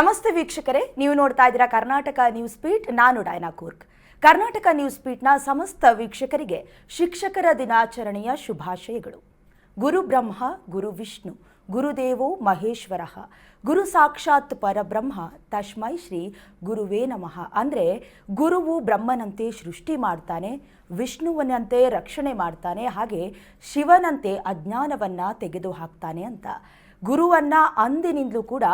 ನಮಸ್ತೆ ವೀಕ್ಷಕರೇ, ನೀವು ನೋಡ್ತಾ ಇದ್ದೀರಾ ಕರ್ನಾಟಕ ನ್ಯೂಸ್ ಪೀಟ್ ನಾನು ಡೈನಾ ಕೂರ್ಗ್ ಕರ್ನಾಟಕ ನ್ಯೂಸ್ ಪೀಟ್ನ ಸಮಸ್ತ ವೀಕ್ಷಕರಿಗೆ ಶಿಕ್ಷಕರ ದಿನಾಚರಣೆಯ ಶುಭಾಶಯಗಳು. ಗುರು ಬ್ರಹ್ಮ, ಗುರು ವಿಷ್ಣು ಗುರುದೇವೋ ಮಹೇಶ್ವರ, ಗುರು ಸಾಕ್ಷಾತ್ ಪರಬ್ರಹ್ಮ, ತಸ್ಮೈ ಶ್ರೀ ಗುರುವೇ ನಮಃ. ಅಂದರೆ ಗುರುವು ಬ್ರಹ್ಮನಂತೆ ಸೃಷ್ಟಿ ಮಾಡ್ತಾನೆ, ವಿಷ್ಣುವನಂತೆ ರಕ್ಷಣೆ ಮಾಡ್ತಾನೆ, ಹಾಗೆ ಶಿವನಂತೆ ಅಜ್ಞಾನವನ್ನು ತೆಗೆದು ಹಾಕ್ತಾನೆ ಅಂತ. ಗುರುವನ್ನ ಅಂದಿನಿಂದಲೂ ಕೂಡ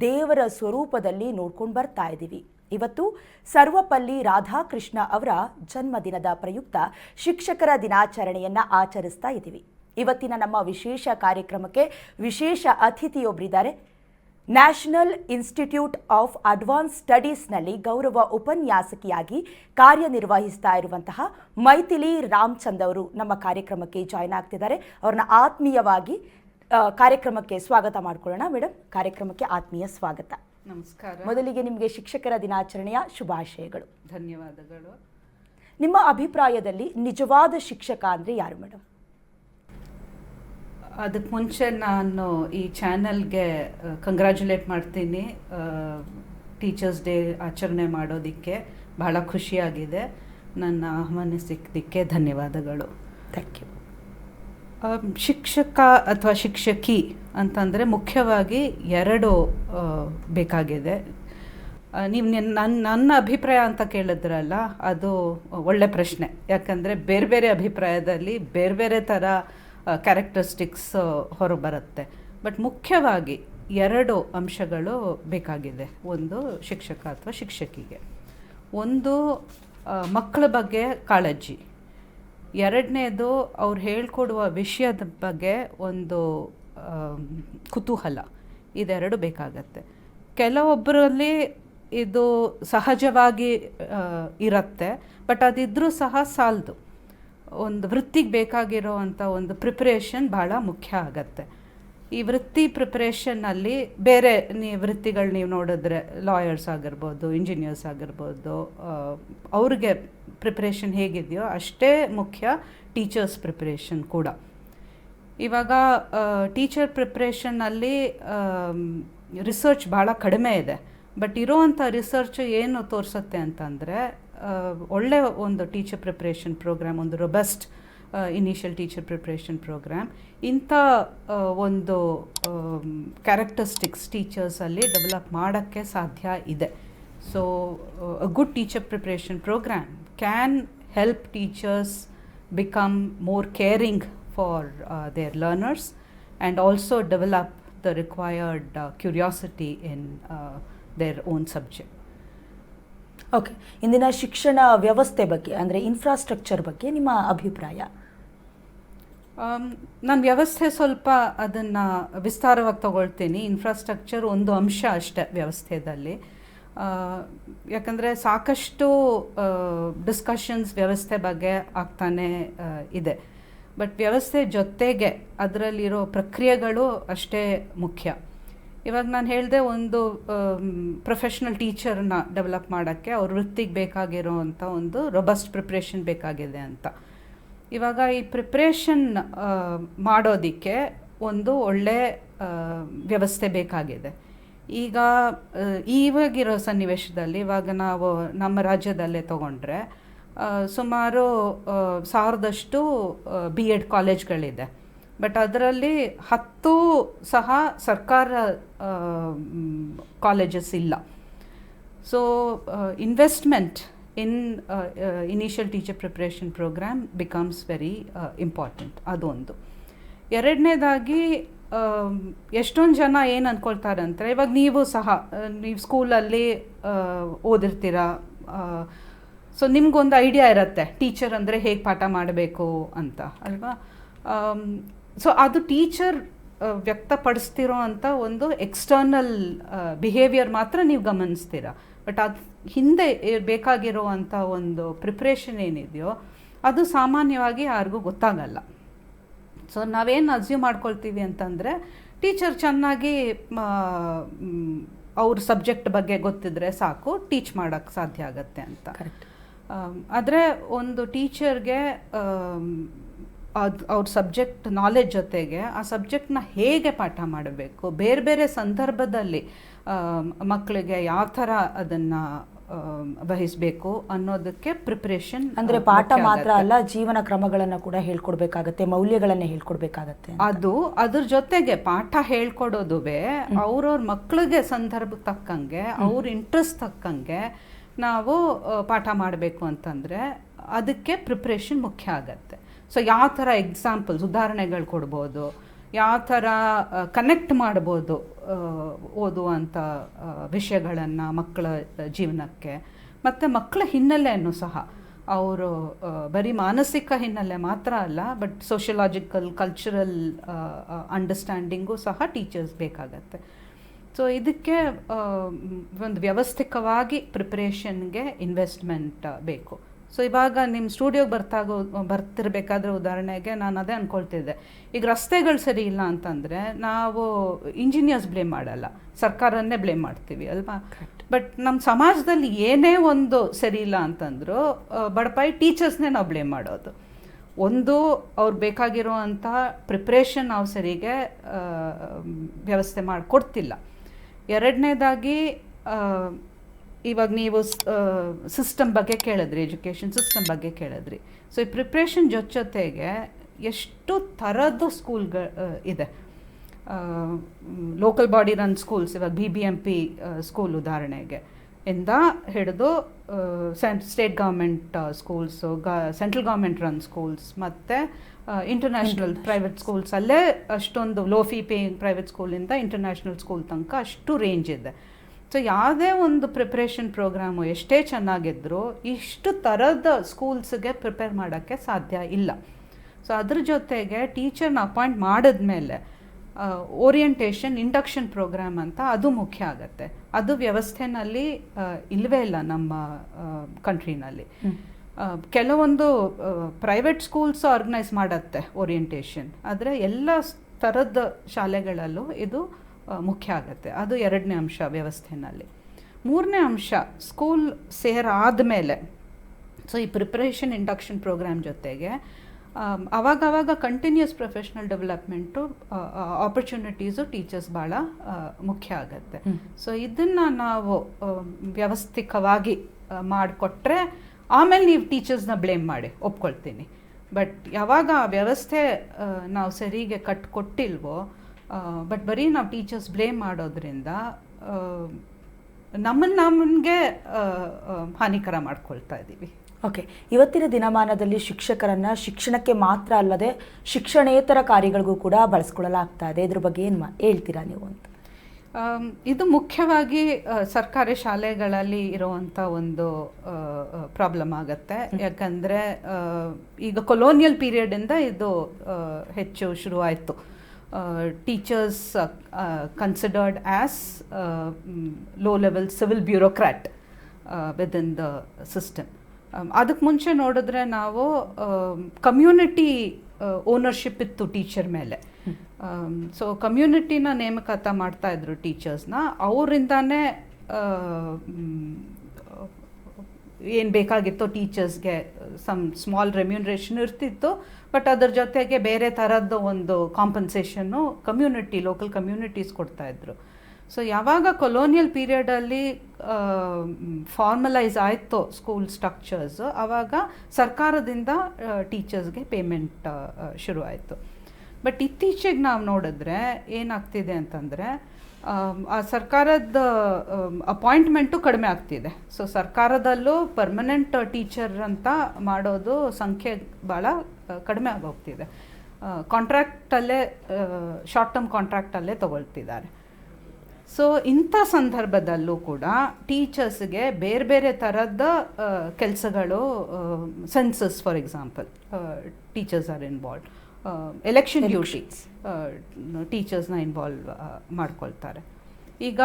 ದೇವರ ಸ್ವರೂಪದಲ್ಲಿ ನೋಡ್ಕೊಂಡು ಬರ್ತಾ ಇದ್ದೀವಿ ಇವತ್ತು ಸರ್ವಪಲ್ಲಿ ರಾಧಾಕೃಷ್ಣ ಅವರ ಜನ್ಮದಿನದ ಪ್ರಯುಕ್ತ ಶಿಕ್ಷಕರ ದಿನಾಚರಣೆಯನ್ನ ಆಚರಿಸ್ತಾ ಇದ್ದೀವಿ ಇವತ್ತಿನ ನಮ್ಮ ವಿಶೇಷ ಕಾರ್ಯಕ್ರಮಕ್ಕೆ ವಿಶೇಷ ಅತಿಥಿಯೊಬ್ಬರಿದ್ದಾರೆ ನ್ಯಾಷನಲ್ ಇನ್ಸ್ಟಿಟ್ಯೂಟ್ ಆಫ್ ಅಡ್ವಾನ್ಸ್ ಸ್ಟಡೀಸ್ನಲ್ಲಿ ಗೌರವ ಉಪನ್ಯಾಸಕಿಯಾಗಿ ಕಾರ್ಯನಿರ್ವಹಿಸ್ತಾ ಇರುವಂತಹ ಮೈಥಿಲಿ ರಾಮಚಂದ್ ಅವರು ನಮ್ಮ ಕಾರ್ಯಕ್ರಮಕ್ಕೆ ಜಾಯ್ನ್ ಆಗ್ತಿದ್ದಾರೆ. ಅವ್ರನ್ನ ಆತ್ಮೀಯವಾಗಿ ಕಾರ್ಯಕ್ರಮಕ್ಕೆ ಸ್ವಾಗತ ಮಾಡಿಕೊಳ್ಳೋಣ. ಮೇಡಮ್ ಕಾರ್ಯಕ್ರಮಕ್ಕೆ ಆತ್ಮೀಯ ಸ್ವಾಗತ. ನಮಸ್ಕಾರ. ಮೊದಲಿಗೆ ನಿಮಗೆ ಶಿಕ್ಷಕರ ದಿನಾಚರಣೆಯ ಶುಭಾಶಯಗಳು. ಧನ್ಯವಾದಗಳು. ನಿಮ್ಮ ಅಭಿಪ್ರಾಯದಲ್ಲಿ ನಿಜವಾದ ಶಿಕ್ಷಕ ಅಂದರೆ ಯಾರು ಮೇಡಮ್ ಅದಕ್ಕೆ ಮುಂಚೆ ನಾನು ಈ ಚಾನಲ್ಗೆ ಕಂಗ್ರ್ಯಾಚುಲೇಟ್ ಮಾಡ್ತೀನಿ. ಟೀಚರ್ಸ್ ಡೇ ಆಚರಣೆ ಮಾಡೋದಕ್ಕೆ ಬಹಳ ಖುಷಿಯಾಗಿದೆ. ನನ್ನ ಆಹ್ವಾನಿಸಿದ್ದಕ್ಕೆ ಧನ್ಯವಾದಗಳು. Thank you. ಶಿಕ್ಷಕ ಅಥವಾ ಶಿಕ್ಷಕಿ ಅಂತಂದರೆ ಮುಖ್ಯವಾಗಿ ಎರಡು ಬೇಕಾಗಿದೆ. ನೀವು ನನ್ನ ನನ್ನ ಅಭಿಪ್ರಾಯ ಅಂತ ಕೇಳಿದ್ರಲ್ಲ, ಅದು ಒಳ್ಳೆ ಪ್ರಶ್ನೆ. ಯಾಕಂದರೆ ಬೇರೆ ಬೇರೆ ಅಭಿಪ್ರಾಯದಲ್ಲಿ ಬೇರೆ ಬೇರೆ ಥರ ಕ್ಯಾರೆಕ್ಟರಿಸ್ಟಿಕ್ಸ್ ಹೊರಬರುತ್ತೆ. ಬಟ್ ಮುಖ್ಯವಾಗಿ ಎರಡು ಅಂಶಗಳು ಬೇಕಾಗಿದೆ. ಒಂದು ಶಿಕ್ಷಕ ಅಥವಾ ಶಿಕ್ಷಕಿಗೆ. ಒಂದು ಮಕ್ಕಳ ಬಗ್ಗೆ ಕಾಳಜಿ. ಎರಡನೇದು ಅವ್ರು ಹೇಳಿಕೊಡುವ ವಿಷಯದ ಬಗ್ಗೆ ಒಂದು ಕುತೂಹಲ. ಇದೆರಡು ಬೇಕಾಗತ್ತೆ. ಕೆಲವೊಬ್ಬರಲ್ಲಿ ಇದು ಸಹಜವಾಗಿ ಇರತ್ತೆ, ಬಟ್ ಅದಿದ್ದರೂ ಸಹ ಸಾಲದು. ಒಂದು ವೃತ್ತಿಗೆ ಬೇಕಾಗಿರೋ ಅಂಥ ಒಂದು ಪ್ರಿಪ್ರೇಷನ್ ಭಾಳ ಮುಖ್ಯ ಆಗತ್ತೆ. ಈ ವೃತ್ತಿ ಪ್ರಿಪ್ರೇಷನ್ನಲ್ಲಿ ಬೇರೆ ನೀ ವೃತ್ತಿಗಳು ನೀವು ನೋಡಿದ್ರೆ ಲಾಯರ್ಸ್ ಆಗಿರ್ಬೋದು ಇಂಜಿನಿಯರ್ಸ್ ಆಗಿರ್ಬೋದು ಅವ್ರಿಗೆ ಪ್ರಿಪ್ರೇಷನ್ ಹೇಗಿದೆಯೋ ಅಷ್ಟೇ ಮುಖ್ಯ ಟೀಚರ್ಸ್ ಪ್ರಿಪ್ರೇಷನ್ ಕೂಡ. ಇವಾಗ ಟೀಚರ್ ಪ್ರಿಪ್ರೇಷನ್ನಲ್ಲಿ ರಿಸರ್ಚ್ ಭಾಳ ಕಡಿಮೆ ಇದೆ. ಬಟ್ ಇರೋವಂಥ ರಿಸರ್ಚ್ ಏನು ತೋರಿಸುತ್ತೆ ಅಂತಂದರೆ ಒಳ್ಳೆಯ ಒಂದು ಟೀಚರ್ ಪ್ರಿಪ್ರೇಷನ್ ಪ್ರೋಗ್ರಾಮ್ ಒಂದು robust initial teacher preparation program ಇಂಥ ಒಂದು ಕ್ಯಾರೆಕ್ಟರಿಸ್ಟಿಕ್ಸ್ ಟೀಚರ್ಸಲ್ಲಿ ಡೆವಲಪ್ ಮಾಡೋಕ್ಕೆ ಸಾಧ್ಯ ಇದೆ. So a good teacher preparation program can help teachers become more caring for their learners and also develop the required curiosity in their own subject. Okay ಇಂದಿನ ಶಿಕ್ಷಣ ವ್ಯವಸ್ಥೆ ಬಗ್ಗೆ, ಅಂದರೆ ಇನ್ಫ್ರಾಸ್ಟ್ರಕ್ಚರ್ ಬಗ್ಗೆ ನಿಮ್ಮ ಅಭಿಪ್ರಾಯ? ನಾನು ವ್ಯವಸ್ಥೆ ಸ್ವಲ್ಪ ಅದನ್ನು ವಿಸ್ತಾರವಾಗಿ ತಗೊಳ್ತೀನಿ. ಇನ್ಫ್ರಾಸ್ಟ್ರಕ್ಚರ್ ಒಂದು ಅಂಶ ಅಷ್ಟೇ ವ್ಯವಸ್ಥೆಯಲ್ಲಿ ಆ, ಯಾಕಂದರೆ ಸಾಕಷ್ಟು ಡಿಸ್ಕಷನ್ಸ್ ವ್ಯವಸ್ಥೆ ಬಗ್ಗೆ ಆಗ್ತಾನೆ ಇದೆ. ಬಟ್ ವ್ಯವಸ್ಥೆ ಜೊತೆಗೆ ಅದರಲ್ಲಿರೋ ಪ್ರಕ್ರಿಯೆಗಳು ಅಷ್ಟೇ ಮುಖ್ಯ. ಇವಾಗ ನಾನು ಹೇಳಿದೆ ಒಂದು ಪ್ರೊಫೆಷ್ನಲ್ ಟೀಚರ್ನ ಡೆವಲಪ್ ಮಾಡೋಕ್ಕೆ ಅವ್ರ ವೃತ್ತಿಗೆ ಬೇಕಾಗಿರೋವಂಥ ಒಂದು ರೊಬಸ್ಟ್ ಪ್ರಿಪ್ರೇಷನ್ ಬೇಕಾಗಿದೆ ಅಂತ. ಇವಾಗ ಈ ಪ್ರಿಪ್ರೇಷನ್ ಮಾಡೋದಕ್ಕೆ ಒಂದು ಒಳ್ಳೆ ವ್ಯವಸ್ಥೆ ಬೇಕಾಗಿದೆ. ಈಗ ಇವಾಗಿರೋ ಸನ್ನಿವೇಶದಲ್ಲಿ ಇವಾಗ ನಾವು ನಮ್ಮ ರಾಜ್ಯದಲ್ಲೇ ತಗೊಂಡ್ರೆ ಸುಮಾರು ಸಾವಿರದಷ್ಟು ಬಿ ಎಡ್ ಕಾಲೇಜ್ಗಳಿದೆ. ಬಟ್ ಅದರಲ್ಲಿ ಹತ್ತು ಸಹ ಸರ್ಕಾರ ಕಾಲೇಜಸ್ ಇಲ್ಲ. So investment in initial teacher preparation program becomes very important ಅದೊಂದು. ಎರಡನೇದಾಗಿ ಎಷ್ಟೊಂದು ಜನ ಏನು ಅಂದ್ಕೊಳ್ತಾರೆ ಅಂದರೆ ಇವಾಗ ನೀವು ಸಹ ನೀವು ಸ್ಕೂಲಲ್ಲಿ ಓದಿರ್ತೀರ ಸೊ ನಿಮ್ಗೊಂದು ಐಡಿಯಾ ಇರುತ್ತೆ, ಟೀಚರ್ ಅಂದರೆ ಹೇಗೆ ಪಾಠ ಮಾಡಬೇಕು ಅಂತ, ಅಲ್ವಾ? ಸೊ ಅದು ಟೀಚರ್ ವ್ಯಕ್ತಪಡಿಸ್ತಿರೋ ಅಂಥ ಒಂದು ಎಕ್ಸ್ಟರ್ನಲ್ ಬಿಹೇವಿಯರ್ ಮಾತ್ರ ನೀವು ಗಮನಿಸ್ತೀರ. ಬಟ್ ಅದು ಹಿಂದೆ ಬೇಕಾಗಿರೋ ಅಂಥ ಒಂದು ಪ್ರಿಪ್ರೇಷನ್ ಏನಿದೆಯೋ ಅದು ಸಾಮಾನ್ಯವಾಗಿ ಯಾರಿಗೂ ಗೊತ್ತಾಗಲ್ಲ. ಸೊ ನಾವೇನು ಅಸ್ಯೂಮ್ ಮಾಡ್ಕೊಳ್ತೀವಿ ಅಂತಂದರೆ ಟೀಚರ್ ಚೆನ್ನಾಗಿ ಅವ್ರ ಸಬ್ಜೆಕ್ಟ್ ಬಗ್ಗೆ ಗೊತ್ತಿದ್ರೆ ಸಾಕು ಟೀಚ್ ಮಾಡೋಕ್ಕೆ ಸಾಧ್ಯ ಆಗತ್ತೆ ಅಂತ. ಆದರೆ ಒಂದು ಟೀಚರ್ಗೆ ಅದು ಅವ್ರ ಸಬ್ಜೆಕ್ಟ್ ನಾಲೆಜ್ ಜೊತೆಗೆ ಆ ಸಬ್ಜೆಕ್ಟ್ನ ಹೇಗೆ ಪಾಠ ಮಾಡಬೇಕು? ಬೇರೆ ಬೇರೆ ಸಂದರ್ಭದಲ್ಲಿ ಮಕ್ಕಳಿಗೆ ಯಾವ ಥರ ಅದನ್ನು ವಹಿಸಬೇಕು ಅನ್ನೋದಕ್ಕೆ ಪ್ರಿಪ್ರೇಷನ್ ಅಂದ್ರೆ ಪಾಠ ಮಾತ್ರ ಅಲ್ಲ ಜೀವನ ಕ್ರಮಗಳನ್ನ ಕೂಡ ಹೇಳ್ಕೊಡ್ಬೇಕಾಗತ್ತೆ ಮೌಲ್ಯಗಳನ್ನ ಹೇಳ್ಕೊಡ್ಬೇಕಾಗತ್ತೆ ಅದು ಅದ್ರ ಜೊತೆಗೆ ಪಾಠ ಹೇಳ್ಕೊಡೋದುವೆ ಅವ್ರವ್ರ ಮಕ್ಕಳಿಗೆ ಸಂದರ್ಭ ತಕ್ಕಂಗೆ ಅವ್ರ ಇಂಟ್ರೆಸ್ಟ್ ತಕ್ಕಂಗೆ ನಾವು ಪಾಠ ಮಾಡಬೇಕು ಅಂತಂದರೆ ಅದಕ್ಕೆ ಪ್ರಿಪ್ರೇಷನ್ ಮುಖ್ಯ ಆಗತ್ತೆ. ಸೊ ಯಾವ ಥರ ಎಕ್ಸಾಂಪಲ್ಸ್ ಉದಾಹರಣೆಗಳು ಕೊಡ್ಬೋದು? ಯಾವ ಥರ ಕನೆಕ್ಟ್ ಮಾಡ್ಬೋದು ಓದುವಂಥ ವಿಷಯಗಳನ್ನು ಮಕ್ಕಳ ಜೀವನಕ್ಕೆ? ಮತ್ತು ಮಕ್ಕಳ ಹಿನ್ನೆಲೆಯನ್ನು ಸಹ. ಅವರು ಬರೀ ಮಾನಸಿಕ ಹಿನ್ನೆಲೆ ಮಾತ್ರ ಅಲ್ಲ ಬಟ್ ಸೋಷಿಯಲಾಜಿಕಲ್ ಕಲ್ಚರಲ್ ಅಂಡರ್ಸ್ಟ್ಯಾಂಡಿಂಗು ಸಹ ಟೀಚರ್ಸ್ ಬೇಕಾಗತ್ತೆ. ಸೊ ಇದಕ್ಕೆ ಒಂದು ವ್ಯವಸ್ಥಿತವಾಗಿ ಪ್ರಿಪ್ರೇಷನ್ಗೆ ಇನ್ವೆಸ್ಟ್ಮೆಂಟ್ ಬೇಕು. ಸೊ ಇವಾಗ ನಿಮ್ಮ ಸ್ಟುಡಿಯೋಗೆ ಬರ್ತಾಗೋ ಬರ್ತಿರ್ಬೇಕಾದ್ರೆ ಉದಾಹರಣೆಗೆ ನಾನು ಅದೇ ಅಂದ್ಕೊಳ್ತಿದ್ದೆ ಈಗ ರಸ್ತೆಗಳು ಸರಿ ಇಲ್ಲ ಅಂತಂದರೆ ನಾವು ಇಂಜಿನಿಯರ್ಸ್ ಬ್ಲೇಮ್ ಮಾಡಲ್ಲ. ಸರ್ಕಾರನ್ನೇ ಬ್ಲೇಮ್ ಮಾಡ್ತೀವಿ ಅಲ್ವಾ? ಬಟ್ ನಮ್ಮ ಸಮಾಜದಲ್ಲಿ ಏನೇ ಒಂದು ಸರಿ ಇಲ್ಲ ಅಂತಂದರೂ ಬಡಪಾಯಿ ಟೀಚರ್ಸ್ನೇ ನಾವು ಬ್ಲೇಮ್ ಮಾಡೋದು. ಒಂದು ಅವ್ರು ಬೇಕಾಗಿರುವಂಥ ಪ್ರಿಪ್ರೇಷನ್ ನಾವು ಸರಿಗೆ ವ್ಯವಸ್ಥೆ ಮಾಡಿಕೊಡ್ತಿಲ್ಲ. ಎರಡನೇದಾಗಿ ಇವಾಗ ನೀವು ಸಿಸ್ಟಮ್ ಬಗ್ಗೆ ಕೇಳಿದ್ರಿ ಎಜುಕೇಷನ್ ಸಿಸ್ಟಮ್ ಬಗ್ಗೆ ಕೇಳಿದ್ರಿ. ಸೊ ಈ ಪ್ರಿಪ್ರೇಷನ್ ಜೊತೆ ಜೊತೆಗೆ ಎಷ್ಟು ಥರದ್ದು ಸ್ಕೂಲ್ಗಳು ಇದೆ. ಲೋಕಲ್ ಬಾಡಿ ರನ್ ಸ್ಕೂಲ್ಸ್ ಇವಾಗ B B M P school ಉದಾಹರಣೆಗೆ. ಇಂದ ಹಿಡಿದು ಸ್ಟೇಟ್ ಗೌರ್ಮೆಂಟ್ ಸ್ಕೂಲ್ಸು ಗ ಸೆಂಟ್ರಲ್ ಗೌರ್ಮೆಂಟ್ ರನ್ ಸ್ಕೂಲ್ಸ್ ಮತ್ತು ಇಂಟರ್ನ್ಯಾಷನಲ್ ಪ್ರೈವೇಟ್ ಸ್ಕೂಲ್ಸ್ ಅಲ್ಲೇ ಅಷ್ಟೊಂದು ಲೋ ಫೀ ಪೇಯಿಂಗ್ ಪ್ರೈವೇಟ್ ಸ್ಕೂಲಿಂದ ಇಂಟರ್ನ್ಯಾಷನಲ್ ಸ್ಕೂಲ್ ತನಕ ಅಷ್ಟು ರೇಂಜ್ ಇದೆ. ಸೊ ಯಾವುದೇ ಒಂದು ಪ್ರಿಪ್ರೇಷನ್ ಪ್ರೋಗ್ರಾಮು ಎಷ್ಟೇ ಚೆನ್ನಾಗಿದ್ದರೂ ಇಷ್ಟು ಥರದ ಸ್ಕೂಲ್ಸ್ಗೆ ಪ್ರಿಪೇರ್ ಮಾಡೋಕ್ಕೆ ಸಾಧ್ಯ ಇಲ್ಲ. ಸೊ ಅದ್ರ ಜೊತೆಗೆ ಟೀಚರ್ನ ಅಪಾಯಿಂಟ್ ಮಾಡಿದ್ಮೇಲೆ ಓರಿಯೆಂಟೇಷನ್ ಇಂಡಕ್ಷನ್ ಪ್ರೋಗ್ರಾಮ್ ಅಂತ ಅದು ಮುಖ್ಯ ಆಗುತ್ತೆ. ಅದು ವ್ಯವಸ್ಥೆನಲ್ಲಿ ಇಲ್ಲವೇ ಇಲ್ಲ ನಮ್ಮ ಕಂಟ್ರಿನಲ್ಲಿ ಕೆಲವೊಂದು ಪ್ರೈವೇಟ್ ಸ್ಕೂಲ್ಸ್ ಆರ್ಗನೈಸ್ ಮಾಡುತ್ತೆ ಓರಿಯೆಂಟೇಷನ್ ಆದರೆ ಎಲ್ಲ ಥರದ ಶಾಲೆಗಳಲ್ಲೂ ಇದು ಮುಖ್ಯ ಆಗುತ್ತೆ. ಅದು ಎರಡನೇ ಅಂಶ ವ್ಯವಸ್ಥೆನಲ್ಲಿ. ಮೂರನೇ ಅಂಶ ಸ್ಕೂಲ್ ಸೇರಾದಮೇಲೆ ಸೊ ಈ ಪ್ರಿಪ್ರೇಷನ್ ಇಂಡಕ್ಷನ್ ಪ್ರೋಗ್ರಾಮ್ ಜೊತೆಗೆ ಆಮ್, ಅವಾಗ ಅವಾಗ continuous professional development opportunities teachers ಭಾಳ ಮುಖ್ಯ ಆಗುತ್ತೆ. ಸೊ ಇದನ್ನು ನಾವು ವ್ಯವಸ್ಥಿಕವಾಗಿ ವ್ಯವಸ್ಥಿತವಾಗಿ ಮಾಡಿಕೊಟ್ರೆ ಆಮೇಲೆ ನೀವು ಟೀಚರ್ಸ್ನ ಬ್ಲೇಮ್ ಮಾಡಿ ಒಪ್ಕೊಳ್ತೀನಿ. ಬಟ್ ಯಾವಾಗ ಆ ವ್ಯವಸ್ಥೆ ನಾವು ಸರಿಗೆ ಕಟ್ಕೊಟ್ಟಿಲ್ವೋ ಬಟ್ ಬರೀ ನಾವು ಟೀಚರ್ಸ್ ಬ್ಲೇಮ್ ಮಾಡೋದ್ರಿಂದ ನಮ್ಮನ್ನು ನಮಗೆ ಹಾನಿಕರ ಮಾಡ್ಕೊಳ್ತಾ ಇದ್ದೀವಿ ಓಕೆ ಇವತ್ತಿನ ದಿನಮಾನದಲ್ಲಿ ಶಿಕ್ಷಕರನ್ನು ಶಿಕ್ಷಣಕ್ಕೆ ಮಾತ್ರ ಅಲ್ಲದೆ ಶಿಕ್ಷಣೇತರ ಕಾರ್ಯಗಳಿಗೂ ಕೂಡ ಬಳಸ್ಕೊಳ್ಳಲಾಗ್ತಾ ಇದೆ. ಇದ್ರ ಬಗ್ಗೆ ಏನು ಹೇಳ್ತೀರಾ ನೀವು ಅಂತ? ಇದು ಮುಖ್ಯವಾಗಿ ಸರ್ಕಾರಿ ಶಾಲೆಗಳಲ್ಲಿ ಇರುವಂಥ ಒಂದು ಪ್ರಾಬ್ಲಮ್ ಆಗುತ್ತೆ. ಯಾಕಂದರೆ ಈಗ ಕೊಲೋನಿಯಲ್ ಪೀರಿಯಡಿಂದ ಇದು ಹೆಚ್ಚು ಶುರುವಾಯಿತು. Teachers considered as low level civil bureaucrat within the system ಅದಕ್ಕೆ ಮುಂಚೆ ನೋಡಿದ್ರೆ ನಾವು ಕಮ್ಯುನಿಟಿ ಓನರ್ಶಿಪ್ ಇತ್ತು ಟೀಚರ್ ಮೇಲೆ. ಸೊ ಕಮ್ಯುನಿಟಿನ ನೇಮಕಾತ ಮಾಡ್ತಾ ಇದ್ರು ಟೀಚರ್ಸ್ನ ಅವರಿಂದಾನೇ ಏನು ಬೇಕಾಗಿತ್ತೋ ಟೀಚರ್ಸ್ಗೆ ಸಮ್ ಸ್ಮಾಲ್ ರೆಮ್ಯುನರೇಷನ್ ಇರ್ತಿತ್ತು ಬಟ್ ಅದ್ರ ಜೊತೆಗೆ ಬೇರೆ ಥರದ್ದು ಒಂದು ಕಾಂಪನ್ಸೇಷನ್ನು ಕಮ್ಯುನಿಟಿ ಲೋಕಲ್ ಕಮ್ಯುನಿಟೀಸ್ ಕೊಡ್ತಾ ಇದ್ರು. ಸೊ ಯಾವಾಗ ಕೊಲೋನಿಯಲ್ ಪೀರಿಯಡಲ್ಲಿ ಫಾರ್ಮಲೈಸ್ ಆಯಿತು ಸ್ಕೂಲ್ ಸ್ಟ್ರಕ್ಚರ್ಸ್ ಆವಾಗ ಸರ್ಕಾರದಿಂದ ಟೀಚರ್ಸ್ಗೆ ಪೇಮೆಂಟ್ ಶುರು ಆಯಿತು ಬಟ್ ಇತ್ತೀಚೆಗೆ ನಾವು ನೋಡಿದ್ರೆ ಏನಾಗ್ತಿದೆ ಅಂತಂದರೆ ಆ ಸರ್ಕಾರದ ಅಪಾಯಿಂಟ್ಮೆಂಟು ಕಡಿಮೆ ಆಗ್ತಿದೆ. ಸೊ ಸರ್ಕಾರದಲ್ಲೂ ಪರ್ಮನೆಂಟ್ ಟೀಚರ್ ಅಂತ ಮಾಡೋದು ಸಂಖ್ಯೆ ಭಾಳ ಕಡಿಮೆ ಆಗೋಗ್ತಿದೆ. ಕಾಂಟ್ರಾಕ್ಟಲ್ಲೇ ಶಾರ್ಟ್ ಟರ್ಮ್ ಕಾಂಟ್ರಾಕ್ಟಲ್ಲೇ ತಗೊಳ್ತಿದ್ದಾರೆ. ಸೊ ಇಂಥ ಸಂದರ್ಭದಲ್ಲೂ ಕೂಡ ಟೀಚರ್ಸ್ಗೆ ಬೇರೆ ಬೇರೆ ಥರದ ಕೆಲಸಗಳು census for example teachers are involve election duty ಟೀಚರ್ಸ್ನ involve ಮಾಡ್ಕೊಳ್ತಾರೆ. ಈಗ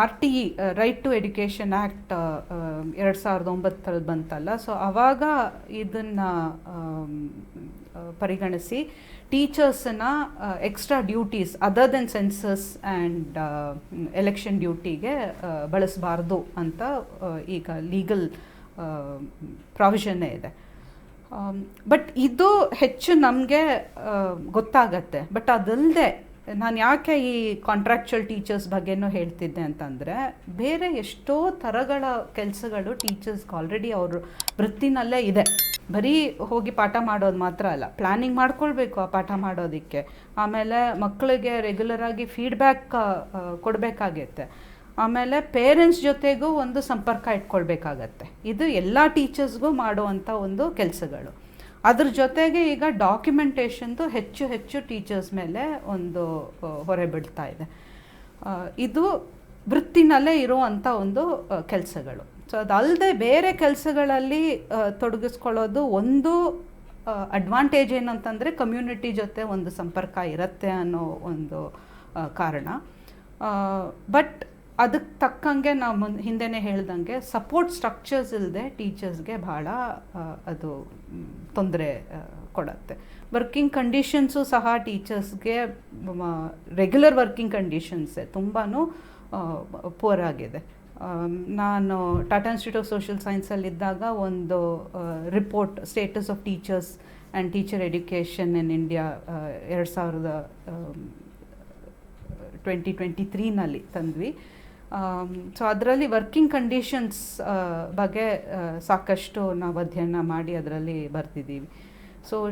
R T right to education act ಎರಡು ಸಾವಿರದ ಒಂಬತ್ತರಲ್ಲಿ ಬಂತಲ್ಲ. ಸೊ ಆವಾಗ ಇದನ್ನು ಪರಿಗಣಿಸಿ ಟೀಚರ್ಸನ್ನ extra duties other than census and election ಡ್ಯೂಟಿಗೆ ಬಳಸಬಾರ್ದು ಅಂತ ಈಗ ಲೀಗಲ್ ಪ್ರಾವಿಷನ್ನೇ ಇದೆ. ಬಟ್ ಇದು ಹೆಚ್ಚು ನಮಗೆ ಗೊತ್ತಾಗತ್ತೆ. ಬಟ್ ಅದಲ್ಲದೆ ನಾನು ಯಾಕೆ ಈ ಕಾಂಟ್ರಾಕ್ಚುಯಲ್ ಟೀಚರ್ಸ್ ಬಗ್ಗೆನೂ ಹೇಳ್ತಿದ್ದೆ ಅಂತಂದರೆ, ಬೇರೆ ಎಷ್ಟೋ ಥರಗಳ ಕೆಲಸಗಳು ಟೀಚರ್ಸ್ಗೆ ಆಲ್ರೆಡಿ ಅವರು ವೃತ್ತಿನಲ್ಲೇ ಇದೆ. ಬರೀ ಹೋಗಿ ಪಾಠ ಮಾಡೋದು ಮಾತ್ರ ಅಲ್ಲ ಪ್ಲ್ಯಾನಿಂಗ್ ಮಾಡ್ಕೊಳ್ಬೇಕು ಆ ಪಾಠ ಮಾಡೋದಕ್ಕೆ. ಆಮೇಲೆ ಮಕ್ಕಳಿಗೆ ರೆಗ್ಯುಲರಾಗಿ ಫೀಡ್ಬ್ಯಾಕ್ ಕೊಡಬೇಕಾಗತ್ತೆ. ಆಮೇಲೆ ಪೇರೆಂಟ್ಸ್ ಜೊತೆಗೂ ಒಂದು ಸಂಪರ್ಕ ಇಟ್ಕೊಳ್ಬೇಕಾಗತ್ತೆ. ಇದು ಎಲ್ಲ ಟೀಚರ್ಸ್ಗೂ ಮಾಡುವಂಥ ಒಂದು ಕೆಲಸಗಳು. ಅದ್ರ ಜೊತೆಗೆ ಈಗ ಡಾಕ್ಯುಮೆಂಟೇಷನ್ದು ಹೆಚ್ಚು ಹೆಚ್ಚು ಟೀಚರ್ಸ್ ಮೇಲೆ ಒಂದು ಹೊರೆ ಬೀಳ್ತಾ ಇದೆ. ಇದು ವೃತ್ತಿನಲ್ಲೇ ಇರುವಂಥ ಒಂದು ಕೆಲಸಗಳು. ಸೊ ಅದಲ್ಲದೆ ಬೇರೆ ಕೆಲಸಗಳಲ್ಲಿ ತೊಡಗಿಸ್ಕೊಳ್ಳೋದು ಒಂದು ಅಡ್ವಾಂಟೇಜ್ ಏನಂತಂದರೆ ಕಮ್ಯುನಿಟಿ ಜೊತೆ ಒಂದು ಸಂಪರ್ಕ ಇರುತ್ತೆ ಅನ್ನೋ ಒಂದು ಕಾರಣ. ಬಟ್ ಅದಕ್ಕೆ ತಕ್ಕಂಗೆ ನಾವು ಹಿಂದೆನೇ ಹೇಳ್ದಂಗೆ ಸಪೋರ್ಟ್ ಸ್ಟ್ರಕ್ಚರ್ಸ್ ಇಲ್ಲದೆ ಟೀಚರ್ಸ್ಗೆ ಭಾಳ ಅದು ತೊಂದರೆ ಕೊಡತ್ತೆ. ವರ್ಕಿಂಗ್ ಕಂಡೀಷನ್ಸು ಸಹ ಟೀಚರ್ಸ್ಗೆ ರೆಗ್ಯುಲರ್ ವರ್ಕಿಂಗ್ ಕಂಡೀಷನ್ಸೇ ತುಂಬಾ ಪೂರ್ ಆಗಿದೆ. ನಾನು ಟಾಟಾ ಇನ್ಸ್ಟಿಟ್ಯೂಟ್ ಆಫ್ ಸೋಷಿಯಲ್ ಸೈನ್ಸಲ್ಲಿದ್ದಾಗ ಒಂದು report status of teachers and teacher education in India ಎರಡು ಸಾವಿರದ ಟ್ವೆಂಟಿ ಟ್ವೆಂಟಿ ತ್ರೀನಲ್ಲಿ ತಂದ್ವಿ. ಸೊ ಅದರಲ್ಲಿ ವರ್ಕಿಂಗ್ ಕಂಡೀಷನ್ಸ್ ಬಗ್ಗೆ ಸಾಕಷ್ಟು ನಾವು ಅಧ್ಯಯನ ಮಾಡಿ ಅದರಲ್ಲಿ ಬರ್ತಿದ್ದೀವಿ so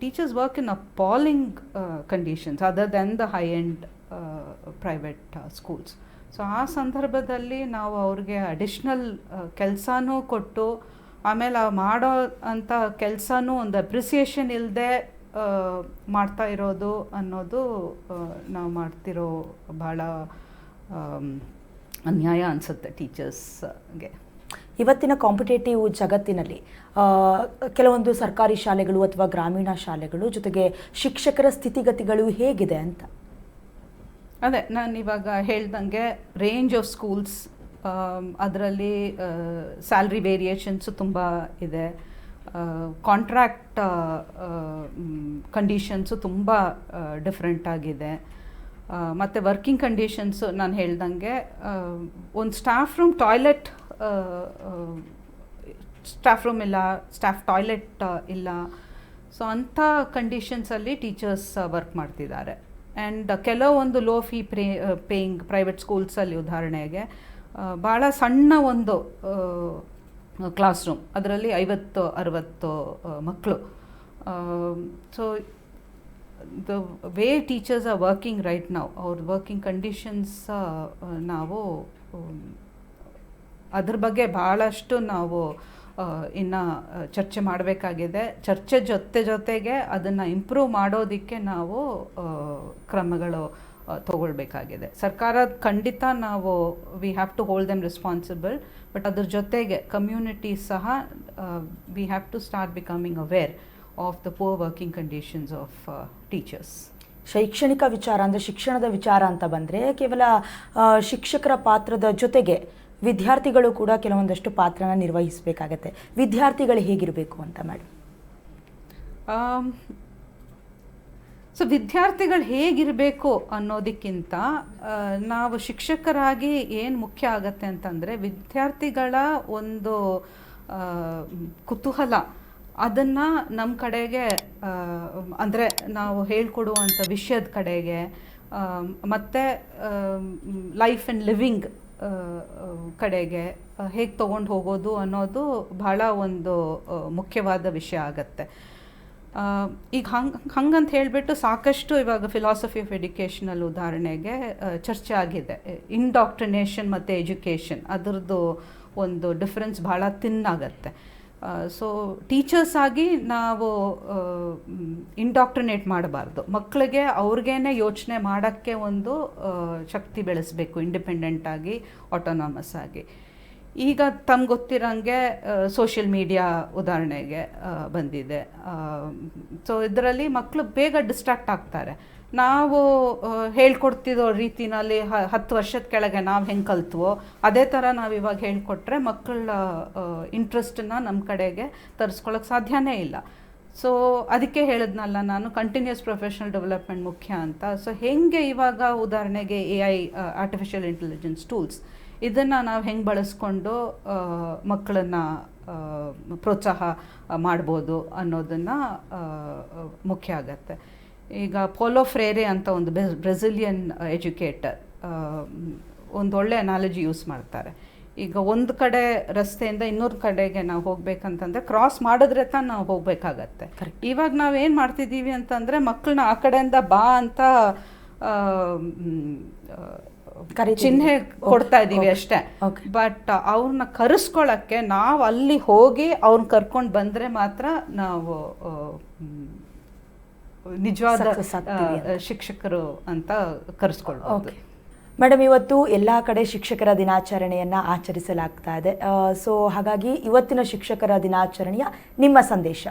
teachers work in appalling conditions other than the high end private schools so ಆ ಸಂದರ್ಭದಲ್ಲಿ ನಾವು ಅವ್ರಿಗೆ ಅಡಿಷ್ನಲ್ ಕೆಲಸನೂ ಕೊಟ್ಟು, ಆಮೇಲೆ ಮಾಡೋ ಅಂಥ ಕೆಲಸನೂ ಒಂದು ಅಪ್ರಿಸಿಯೇಷನ್ ಇಲ್ಲದೆ ಮಾಡ್ತಾ ಇರೋದು ಅನ್ನೋದು ನಾವು ಮಾಡ್ತಿರೋ ಭಾಳ ಅನ್ಯಾಯ ಅನಿಸುತ್ತೆ ಟೀಚರ್ಸ್ಗೆ. ಇವತ್ತಿನ ಕಾಂಪಿಟೇಟಿವ್ ಜಗತ್ತಿನಲ್ಲಿ ಕೆಲವೊಂದು ಸರ್ಕಾರಿ ಶಾಲೆಗಳು ಅಥವಾ ಗ್ರಾಮೀಣ ಶಾಲೆಗಳು ಜೊತೆಗೆ ಶಿಕ್ಷಕರ ಸ್ಥಿತಿಗತಿಗಳು ಹೇಗಿದೆ ಅಂತ? ಅದೇ ನಾನು ಇವಾಗ ಹೇಳ್ದಂಗೆ ರೇಂಜ್ ಆಫ್ ಸ್ಕೂಲ್ಸ್ ಅದರಲ್ಲಿ ಸ್ಯಾಲ್ರಿ ವೇರಿಯೇಷನ್ಸು ತುಂಬ ಇದೆ. ಕಾಂಟ್ರಾಕ್ಟ್ ಕಂಡೀಷನ್ಸು ತುಂಬ ಡಿಫ್ರೆಂಟ್ ಆಗಿದೆ. ಮತ್ತು ವರ್ಕಿಂಗ್ ಕಂಡೀಷನ್ಸು ನಾನು ಹೇಳ್ದಂಗೆ ಒಂದು staff room toilet staff room ಇಲ್ಲ, ಸ್ಟಾಫ್ ಟಾಯ್ಲೆಟ್ ಇಲ್ಲ. ಸೊ ಅಂಥ ಕಂಡೀಷನ್ಸಲ್ಲಿ ಟೀಚರ್ಸ್ ವರ್ಕ್ ಮಾಡ್ತಿದ್ದಾರೆ. ಆ್ಯಂಡ್ ಕೆಲವೊಂದು low fee pray paying private ಸ್ಕೂಲ್ಸಲ್ಲಿ ಉದಾಹರಣೆಗೆ ಭಾಳ ಸಣ್ಣ ಒಂದು ಕ್ಲಾಸ್ ರೂಮ್. ಅದರಲ್ಲಿ ಐವತ್ತು, ಅರವತ್ತು ಮಕ್ಕಳು. So the way teachers are working right ನಾವು ಅವ್ರ ವರ್ಕಿಂಗ್ ಕಂಡೀಷನ್ಸ್ ನಾವು ಅದ್ರ ಬಗ್ಗೆ ಭಾಳಷ್ಟು ನಾವು ಇನ್ನು ಚರ್ಚೆ ಮಾಡಬೇಕಾಗಿದೆ. ಚರ್ಚೆ ಜೊತೆ ಜೊತೆಗೆ ಅದನ್ನು ಇಂಪ್ರೂವ್ ಮಾಡೋದಕ್ಕೆ ನಾವು ಕ್ರಮಗಳು ತಗೊಳ್ಬೇಕಾಗಿದೆ. ಸರ್ಕಾರ ಖಂಡಿತ ನಾವು we have to hold them responsible but ಅದ್ರ ಜೊತೆಗೆ ಕಮ್ಯುನಿಟಿ ಸಹ we have to start becoming aware of the poor working conditions of teachers ಶೈಕ್ಷಣಿಕ ವಿಚಾರ ಅಂದರೆ ಶಿಕ್ಷಣದ ವಿಚಾರ ಅಂತ ಬಂದರೆ ಕೇವಲ ಶಿಕ್ಷಕರ ಪಾತ್ರದ ಜೊತೆಗೆ ವಿದ್ಯಾರ್ಥಿಗಳು ಕೂಡ ಕೆಲವೊಂದಷ್ಟು ಪಾತ್ರನ ನಿರ್ವಹಿಸಬೇಕಾಗತ್ತೆ. ವಿದ್ಯಾರ್ಥಿಗಳು ಹೇಗಿರಬೇಕು ಅಂತ ಮೇಡಮ್ ಸೊ ವಿದ್ಯಾರ್ಥಿಗಳು ಹೇಗಿರಬೇಕು ಅನ್ನೋದಕ್ಕಿಂತ ನಾವು ಶಿಕ್ಷಕರಾಗಿ ಏನು ಮುಖ್ಯ ಆಗತ್ತೆ ಅಂತಂದರೆ ವಿದ್ಯಾರ್ಥಿಗಳ ಒಂದು ಕುತೂಹಲ ಅದನ್ನು ನಮ್ಮ ಕಡೆಗೆ ಅಂದರೆ ನಾವು ಹೇಳ್ಕೊಡುವಂಥ ವಿಷಯದ ಕಡೆಗೆ ಮತ್ತು ಲೈಫ್ ಆ್ಯಂಡ್ ಲಿವಿಂಗ್ ಕಡೆಗೆ ಹೇಗೆ ತೊಗೊಂಡು ಹೋಗೋದು ಅನ್ನೋದು ಬಹಳ ಒಂದು ಮುಖ್ಯವಾದ ವಿಷಯ ಆಗತ್ತೆ. ಈಗ ಹಂಗೆ, ಹಂಗಂತ ಹೇಳಿಬಿಟ್ಟು ಸಾಕಷ್ಟು ಇವಾಗ ಫಿಲಾಸಫಿ ಆಫ್ ಎಡ್ಯುಕೇಷನಲ್ ಉದಾಹರಣೆಗೆ ಚರ್ಚೆ ಆಗಿದೆ. ಇಂಡಾಕ್ಟ್ರಿನೇಷನ್ ಮತ್ತು ಎಜುಕೇಷನ್ ಅದರದ್ದು ಒಂದು ಡಿಫ್ರೆನ್ಸ್ ಭಾಳ ತಿನ್ನಾಗತ್ತೆ ಸೊ ಟೀಚರ್ಸ್ ಆಗಿ ನಾವು ಇಂಡಾಕ್ಟ್ರಿನೇಟ್ ಮಾಡಬಾರ್ದು. ಮಕ್ಕಳಿಗೆ ಅವ್ರಿಗೇನೆ ಯೋಚನೆ ಮಾಡೋಕ್ಕೆ ಒಂದು ಶಕ್ತಿ ಬೆಳೆಸಬೇಕು ಇಂಡಿಪೆಂಡೆಂಟ್ ಆಗಿ ಆಟೋನಾಮಸ್ ಆಗಿ. ಈಗ ತಮ್ಗೆ ಗೊತ್ತಿರೋಂಗೆ ಸೋಷಿಯಲ್ ಮೀಡಿಯಾ ಉದಾಹರಣೆಗೆ ಬಂದಿದೆ. ಸೊ ಇದರಲ್ಲಿ ಮಕ್ಕಳು ಬೇಗ ಡಿಸ್ಟ್ರಾಕ್ಟ್ ಆಗ್ತಾರೆ. ನಾವು ಹೇಳ್ಕೊಡ್ತಿರೋ ರೀತಿನಲ್ಲಿ ಹತ್ತು ವರ್ಷದ ಕೆಳಗೆ ನಾವು ಹೆಂಗೆ ಕಲ್ತ್ವೋ, ಅದೇ ಥರ ನಾವು ಇವಾಗ ಹೇಳ್ಕೊಟ್ರೆ ಮಕ್ಕಳ ಇಂಟ್ರೆಸ್ಟನ್ನ ನಮ್ಮ ಕಡೆಗೆ ತರಿಸ್ಕೊಳ್ಳೋಕೆ ಸಾಧ್ಯನೇ ಇಲ್ಲ. ಸೊ ಅದಕ್ಕೆ ಹೇಳಿದ್ನಲ್ಲ, ನಾನು ಕಂಟಿನ್ಯೂಸ್ ಪ್ರೊಫೆಷನಲ್ ಡೆವಲಪ್ಮೆಂಟ್ ಮುಖ್ಯ ಅಂತ. ಸೊ ಹೆಂಗೆ ಇವಾಗ ಉದಾಹರಣೆಗೆ A I artificial intelligence tools ಇದನ್ನು ನಾವು ಹೆಂಗೆ ಬಳಸ್ಕೊಂಡು ಮಕ್ಕಳನ್ನು ಪ್ರೋತ್ಸಾಹ ಮಾಡ್ಬೋದು ಅನ್ನೋದನ್ನು ಮುಖ್ಯ ಆಗತ್ತೆ. ಈಗ ಪೋಲೋ ಫ್ರೇರೆ ಅಂತ ಒಂದು ಬ್ರೆಜಿಲಿಯನ್ ಎಜುಕೇಟರ್ ಒಂದು ಒಳ್ಳೆ ಅನಾಲಜಿ ಯೂಸ್ ಮಾಡ್ತಾರೆ. ಈಗ ಒಂದು ಕಡೆ ರಸ್ತೆಯಿಂದ ಇನ್ನೊಂದು ಕಡೆಗೆ ನಾವು ಹೋಗ್ಬೇಕಂತಂದ್ರೆ ಕ್ರಾಸ್ ಮಾಡಿದ್ರೆ ತಾನು ನಾವು ಹೋಗ್ಬೇಕಾಗತ್ತೆ. ಇವಾಗ ಇವಾಗ ನಾವೇನು ಮಾಡ್ತಿದ್ದೀವಿ ಅಂತಂದರೆ ಮಕ್ಕಳನ್ನ ಆ ಕಡೆಯಿಂದ ಬಾ ಅಂತ. ಚಿಹ್ನೆ ಕೊಡ್ತಾ ಇದ್ದೀವಿ ಅಷ್ಟೇ. ಬಟ್ ಅವ್ರನ್ನ ಕರೆಸ್ಕೊಳ್ಳೋಕ್ಕೆ ನಾವು ಅಲ್ಲಿ ಹೋಗಿ ಅವ್ರನ್ನ ಕರ್ಕೊಂಡು ಬಂದರೆ ಮಾತ್ರ ನಾವು ನಿಜವಾದ ಶಿಕ್ಷಕರು ಅಂತ ಕರೆಸ್ಕೊಳ್ಬೋದು. ಮೇಡಮ್ ಇವತ್ತು ಎಲ್ಲ ಕಡೆ ಶಿಕ್ಷಕರ ದಿನಾಚರಣೆಯನ್ನು ಆಚರಿಸಲಾಗ್ತಾ ಇದೆ. ಸೊ ಹಾಗಾಗಿ ಇವತ್ತಿನ ಶಿಕ್ಷಕರ ದಿನಾಚರಣೆಯ ನಿಮ್ಮ ಸಂದೇಶ?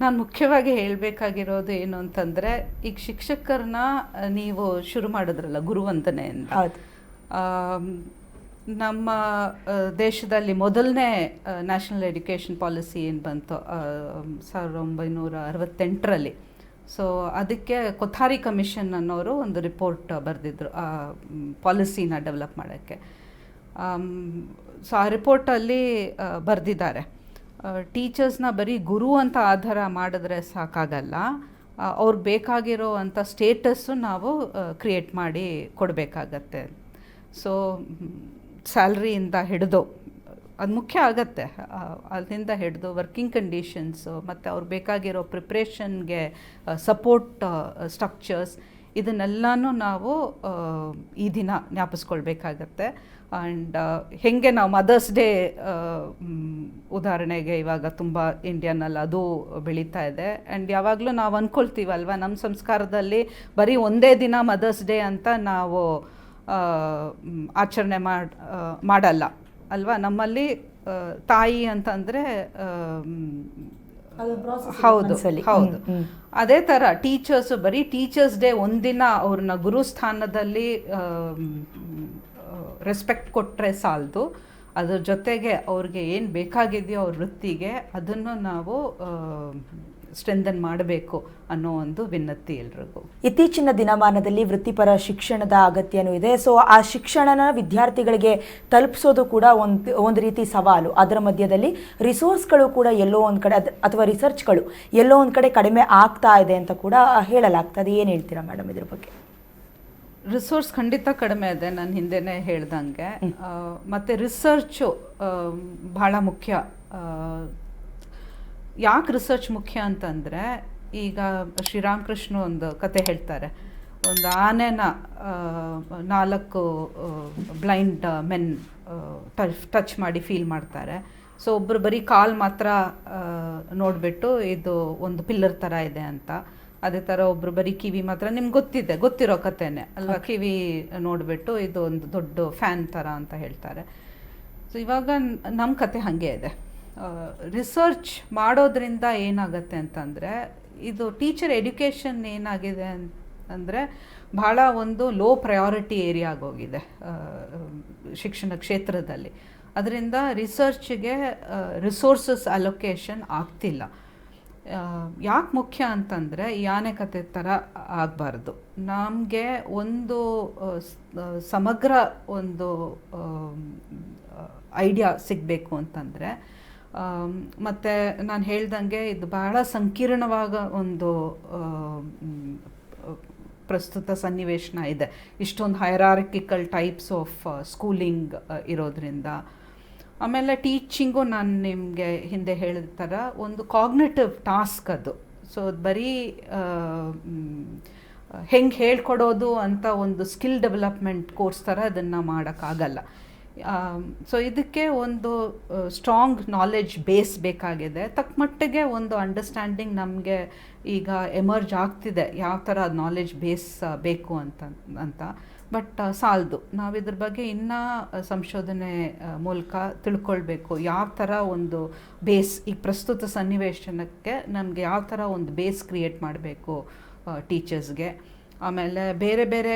ನಾನು ಮುಖ್ಯವಾಗಿ ಹೇಳಬೇಕಾಗಿರೋದು ಏನು ಅಂತಂದರೆ ಈಗ ಶಿಕ್ಷಕರನ್ನ ನೀವು ಶುರು ಮಾಡಿದ್ರಲ್ಲ ಆಮ್, ನಮ್ಮ ದೇಶದಲ್ಲಿ ಮೊದಲನೇ ನ್ಯಾಷನಲ್ ಎಡ್ಯುಕೇಷನ್ ಪಾಲಿಸಿ ಏನು ಬಂತು ಸಾವಿರದ ಒಂಬೈನೂರ ಅರವತ್ತೆಂಟರಲ್ಲಿ ಸೊ ಅದಕ್ಕೆ ಕೊಥಾರಿ ಕಮಿಷನ್ ಅನ್ನೋರು ಒಂದು ರಿಪೋರ್ಟ್ ಬರೆದಿದ್ರು, ಆ ಪಾಲಿಸಿನ ಡೆವಲಪ್ ಮಾಡೋಕ್ಕೆ. ಸೊ, ಆ ರಿಪೋರ್ಟಲ್ಲಿ ಬರೆದಿದ್ದಾರೆ. ಟೀಚರ್ಸ್ನ ಬರೀ ಗುರು ಅಂತ ಆಧಾರ ಮಾಡಿದ್ರೆ ಸಾಕಾಗಲ್ಲ. ಅವ್ರಿಗೆ ಬೇಕಾಗಿರೋ ಅಂಥ ಸ್ಟೇಟಸ್ಸು ನಾವು ಕ್ರಿಯೇಟ್ ಮಾಡಿ ಕೊಡಬೇಕಾಗತ್ತೆ. ಸೊ ಸ್ಯಾಲ್ರಿಯಿಂದ ಹಿಡಿದು, ಅದು ಮುಖ್ಯ ಆಗತ್ತೆ. ಅಲ್ಲಿಂದ ಹಿಡಿದು ವರ್ಕಿಂಗ್ ಕಂಡೀಷನ್ಸು ಮತ್ತು ಅವ್ರು ಬೇಕಾಗಿರೋ ಪ್ರಿಪ್ರೇಷನ್ಗೆ ಸಪೋರ್ಟ್ ಸ್ಟ್ರಕ್ಚರ್ಸ್ ಇದನ್ನೆಲ್ಲನೂ ನಾವು ಈ ದಿನ ಜ್ಞಾಪಿಸ್ಕೊಳ್ಬೇಕಾಗತ್ತೆ. ಆ್ಯಂಡ್ ಹೇಗೆ ನಾವು ಮದರ್ಸ್ ಡೇ ಉದಾಹರಣೆಗೆ ಇವಾಗ ತುಂಬ ಇಂಡಿಯನ್ನಲ್ಲಿ ಅದು ಬೆಳೀತಾ ಇದೆ. ಆ್ಯಂಡ್ ಯಾವಾಗಲೂ ನಾವು ಅಂದ್ಕೊಳ್ತೀವಲ್ವ ನಮ್ಮ ಸಂಸ್ಕಾರದಲ್ಲಿ ಬರೀ ಒಂದೇ ದಿನ ಮದರ್ಸ್ ಡೇ ಅಂತ ನಾವು ಆಚರಣೆ ಮಾಡ್ ಮಾಡಲ್ಲ. ಅಲ್ವಾ? ನಮ್ಮಲ್ಲಿ ತಾಯಿ ಅಂತಂದರೆ ಹೌದು ಹೌದು. ಅದೇ ಥರ ಟೀಚರ್ಸ್ ಬರೀ ಟೀಚರ್ಸ್ ಡೇ ಒಂದಿನ ಅವ್ರನ್ನ ಗುರುಸ್ಥಾನದಲ್ಲಿ ರೆಸ್ಪೆಕ್ಟ್ ಕೊಟ್ಟರೆ ಸಾಲದು. ಅದ್ರ ಜೊತೆಗೆ ಅವ್ರಿಗೆ ಏನು ಬೇಕಾಗಿದೆಯೋ ಅವ್ರ ವೃತ್ತಿಗೆ ಅದನ್ನು ನಾವು ಸ್ಟ್ರೆಂದನ್ ಮಾಡಬೇಕು ಅನ್ನೋ ಒಂದು ವಿನಂತಿ ಎಲ್ರಿಗೂ. ಇತ್ತೀಚಿನ ದಿನಮಾನದಲ್ಲಿ ವೃತ್ತಿಪರ ಶಿಕ್ಷಣದ ಅಗತ್ಯನೂ ಇದೆ. ಸೊ ಆ ಶಿಕ್ಷಣನ ವಿದ್ಯಾರ್ಥಿಗಳಿಗೆ ತಲುಪಿಸೋದು ಕೂಡ ಒಂದು ಒಂದು ರೀತಿ ಸವಾಲು. ಅದರ ಮಧ್ಯದಲ್ಲಿ ರಿಸೋರ್ಸ್ಗಳು ಕೂಡ ಎಲ್ಲೋ ಒಂದು ಕಡೆ ಅಥವಾ ರಿಸರ್ಚ್ಗಳು ಎಲ್ಲೋ ಒಂದು ಕಡೆ ಕಡಿಮೆ ಆಗ್ತಾ ಇದೆ ಅಂತ ಕೂಡ ಹೇಳಲಾಗ್ತದೆ. ಏನು ಹೇಳ್ತೀರಾ ಮೇಡಮ್ ಇದ್ರ ಬಗ್ಗೆ? ರಿಸೋರ್ಸ್ ಖಂಡಿತ ಕಡಿಮೆ ಇದೆ. ನಾನು ಹಿಂದೆನೇ ಹೇಳ್ದಂಗೆ. ಮತ್ತು ಮತ್ತೆ ರಿಸರ್ಚು ಬಹಳ ಮುಖ್ಯ. ಯಾಕೆ ರಿಸರ್ಚ್ ಮುಖ್ಯ ಅಂತಂದರೆ ಈಗ ಶ್ರೀರಾಮಕೃಷ್ಣ ಒಂದು ಕತೆ ಹೇಳ್ತಾರೆ. ಒಂದು ಆನೆನ ನಾಲ್ಕು ಬ್ಲೈಂಡ್ ಮೆನ್ ಟಚ್ ಟಚ್ ಮಾಡಿ ಫೀಲ್ ಮಾಡ್ತಾರೆ. ಸೊ ಒಬ್ಬರು ಬರೀ ಕಾಲ್ ಮಾತ್ರ ನೋಡಿಬಿಟ್ಟು ಇದು ಒಂದು ಪಿಲ್ಲರ್ ಥರ ಇದೆ ಅಂತ. ಅದೇ ಥರ ಒಬ್ಬರು ಬರೀ ಕಿವಿ ಮಾತ್ರ ನಿಮ್ಗೆ ಗೊತ್ತಿದೆ ಗೊತ್ತಿರೋ ಕಥೆನೇ ಅಲ್ವಾ? ಕಿವಿ ನೋಡಿಬಿಟ್ಟು ಇದು ಒಂದು ದೊಡ್ಡ ಫ್ಯಾನ್ ಥರ ಅಂತ ಹೇಳ್ತಾರೆ. ಸೊ ಇವಾಗ ನಮ್ಮ ಕತೆ ಹಾಗೆ ಇದೆ. ರಿಸರ್ಚ್ ಮಾಡೋದ್ರಿಂದ ಏನಾಗುತ್ತೆ ಅಂತಂದರೆ, ಇದು ಟೀಚರ್ ಎಡ್ಯುಕೇಷನ್ ಏನಾಗಿದೆ ಅಂದರೆ ಭಾಳ ಒಂದು ಲೋ ಪ್ರಯಾರಿಟಿ ಏರಿಯಾ ಆಗೋಗಿದೆ ಶಿಕ್ಷಣ ಕ್ಷೇತ್ರದಲ್ಲಿ. ಅದರಿಂದ ರಿಸರ್ಚ್ಗೆ ರಿಸೋರ್ಸಸ್ ಅಲೊಕೇಶನ್ ಆಗ್ತಿಲ್ಲ. ಯಾಕೆ ಮುಖ್ಯ ಅಂತಂದರೆ, ಈ ಆನೆ ಕತೆ ಥರ ಆಗಬಾರ್ದು. ನಮಗೆ ಒಂದು ಸಮಗ್ರ ಒಂದು ಐಡಿಯಾ ಸಿಗಬೇಕು ಅಂತಂದರೆ ಮತ್ತು ನಾನು ಹೇಳ್ದಂಗೆ ಇದು ಬಹಳ ಸಂಕೀರ್ಣವಾದ ಒಂದು ಪ್ರಸ್ತುತ ಸನ್ನಿವೇಶನ ಇದೆ. ಇಷ್ಟೊಂದು ಹೈರಾರ್ಕಿಕಲ್ ಟೈಪ್ಸ್ ಆಫ್ ಸ್ಕೂಲಿಂಗ್ ಇರೋದ್ರಿಂದ. ಆಮೇಲೆ ಟೀಚಿಂಗು ನಾನು ನಿಮಗೆ ಹಿಂದೆ ಹೇಳಿದ ಥರ ಒಂದು ಕಾಗ್ನೇಟಿವ್ ಟಾಸ್ಕ್ ಅದು. ಸೊ ಬರೀ ಹೆಂಗೆ ಹೇಳ್ಕೊಡೋದು ಅಂತ ಒಂದು ಸ್ಕಿಲ್ ಡೆವಲಪ್ಮೆಂಟ್ ಕೋರ್ಸ್ ಥರ ಅದನ್ನು ಮಾಡೋಕ್ಕಾಗಲ್ಲ. ಸೊ ಇದಕ್ಕೆ ಒಂದು ಸ್ಟ್ರಾಂಗ್ ನಾಲೆಡ್ಜ್ ಬೇಸ್ ಬೇಕಾಗಿದೆ. ತಕ್ಕ ಮಟ್ಟಿಗೆ ಒಂದು ಅಂಡರ್ಸ್ಟ್ಯಾಂಡಿಂಗ್ ನಮಗೆ ಈಗ ಎಮರ್ಜ್ ಆಗ್ತಿದೆ. ಯಾವ ಥರ ನಾಲೆಡ್ಜ್ ಬೇಸ್ ಬೇಕು ಅಂತ ಅಂತ. ಬಟ್ ಸಾಲದು. ನಾವು ಇದ್ರ ಬಗ್ಗೆ ಇನ್ನೂ ಸಂಶೋಧನೆ ಮೂಲಕ ತಿಳ್ಕೊಳ್ಬೇಕು. ಯಾವ ಥರ ಒಂದು ಬೇಸ್ ಈಗ ಪ್ರಸ್ತುತ ಸನ್ನಿವೇಶನಕ್ಕೆ ನಮಗೆ ಯಾವ ಥರ ಒಂದು ಬೇಸ್ ಕ್ರಿಯೇಟ್ ಮಾಡಬೇಕು ಟೀಚರ್ಸ್ಗೆ ಆಮೇಲೆ ಬೇರೆ ಬೇರೆ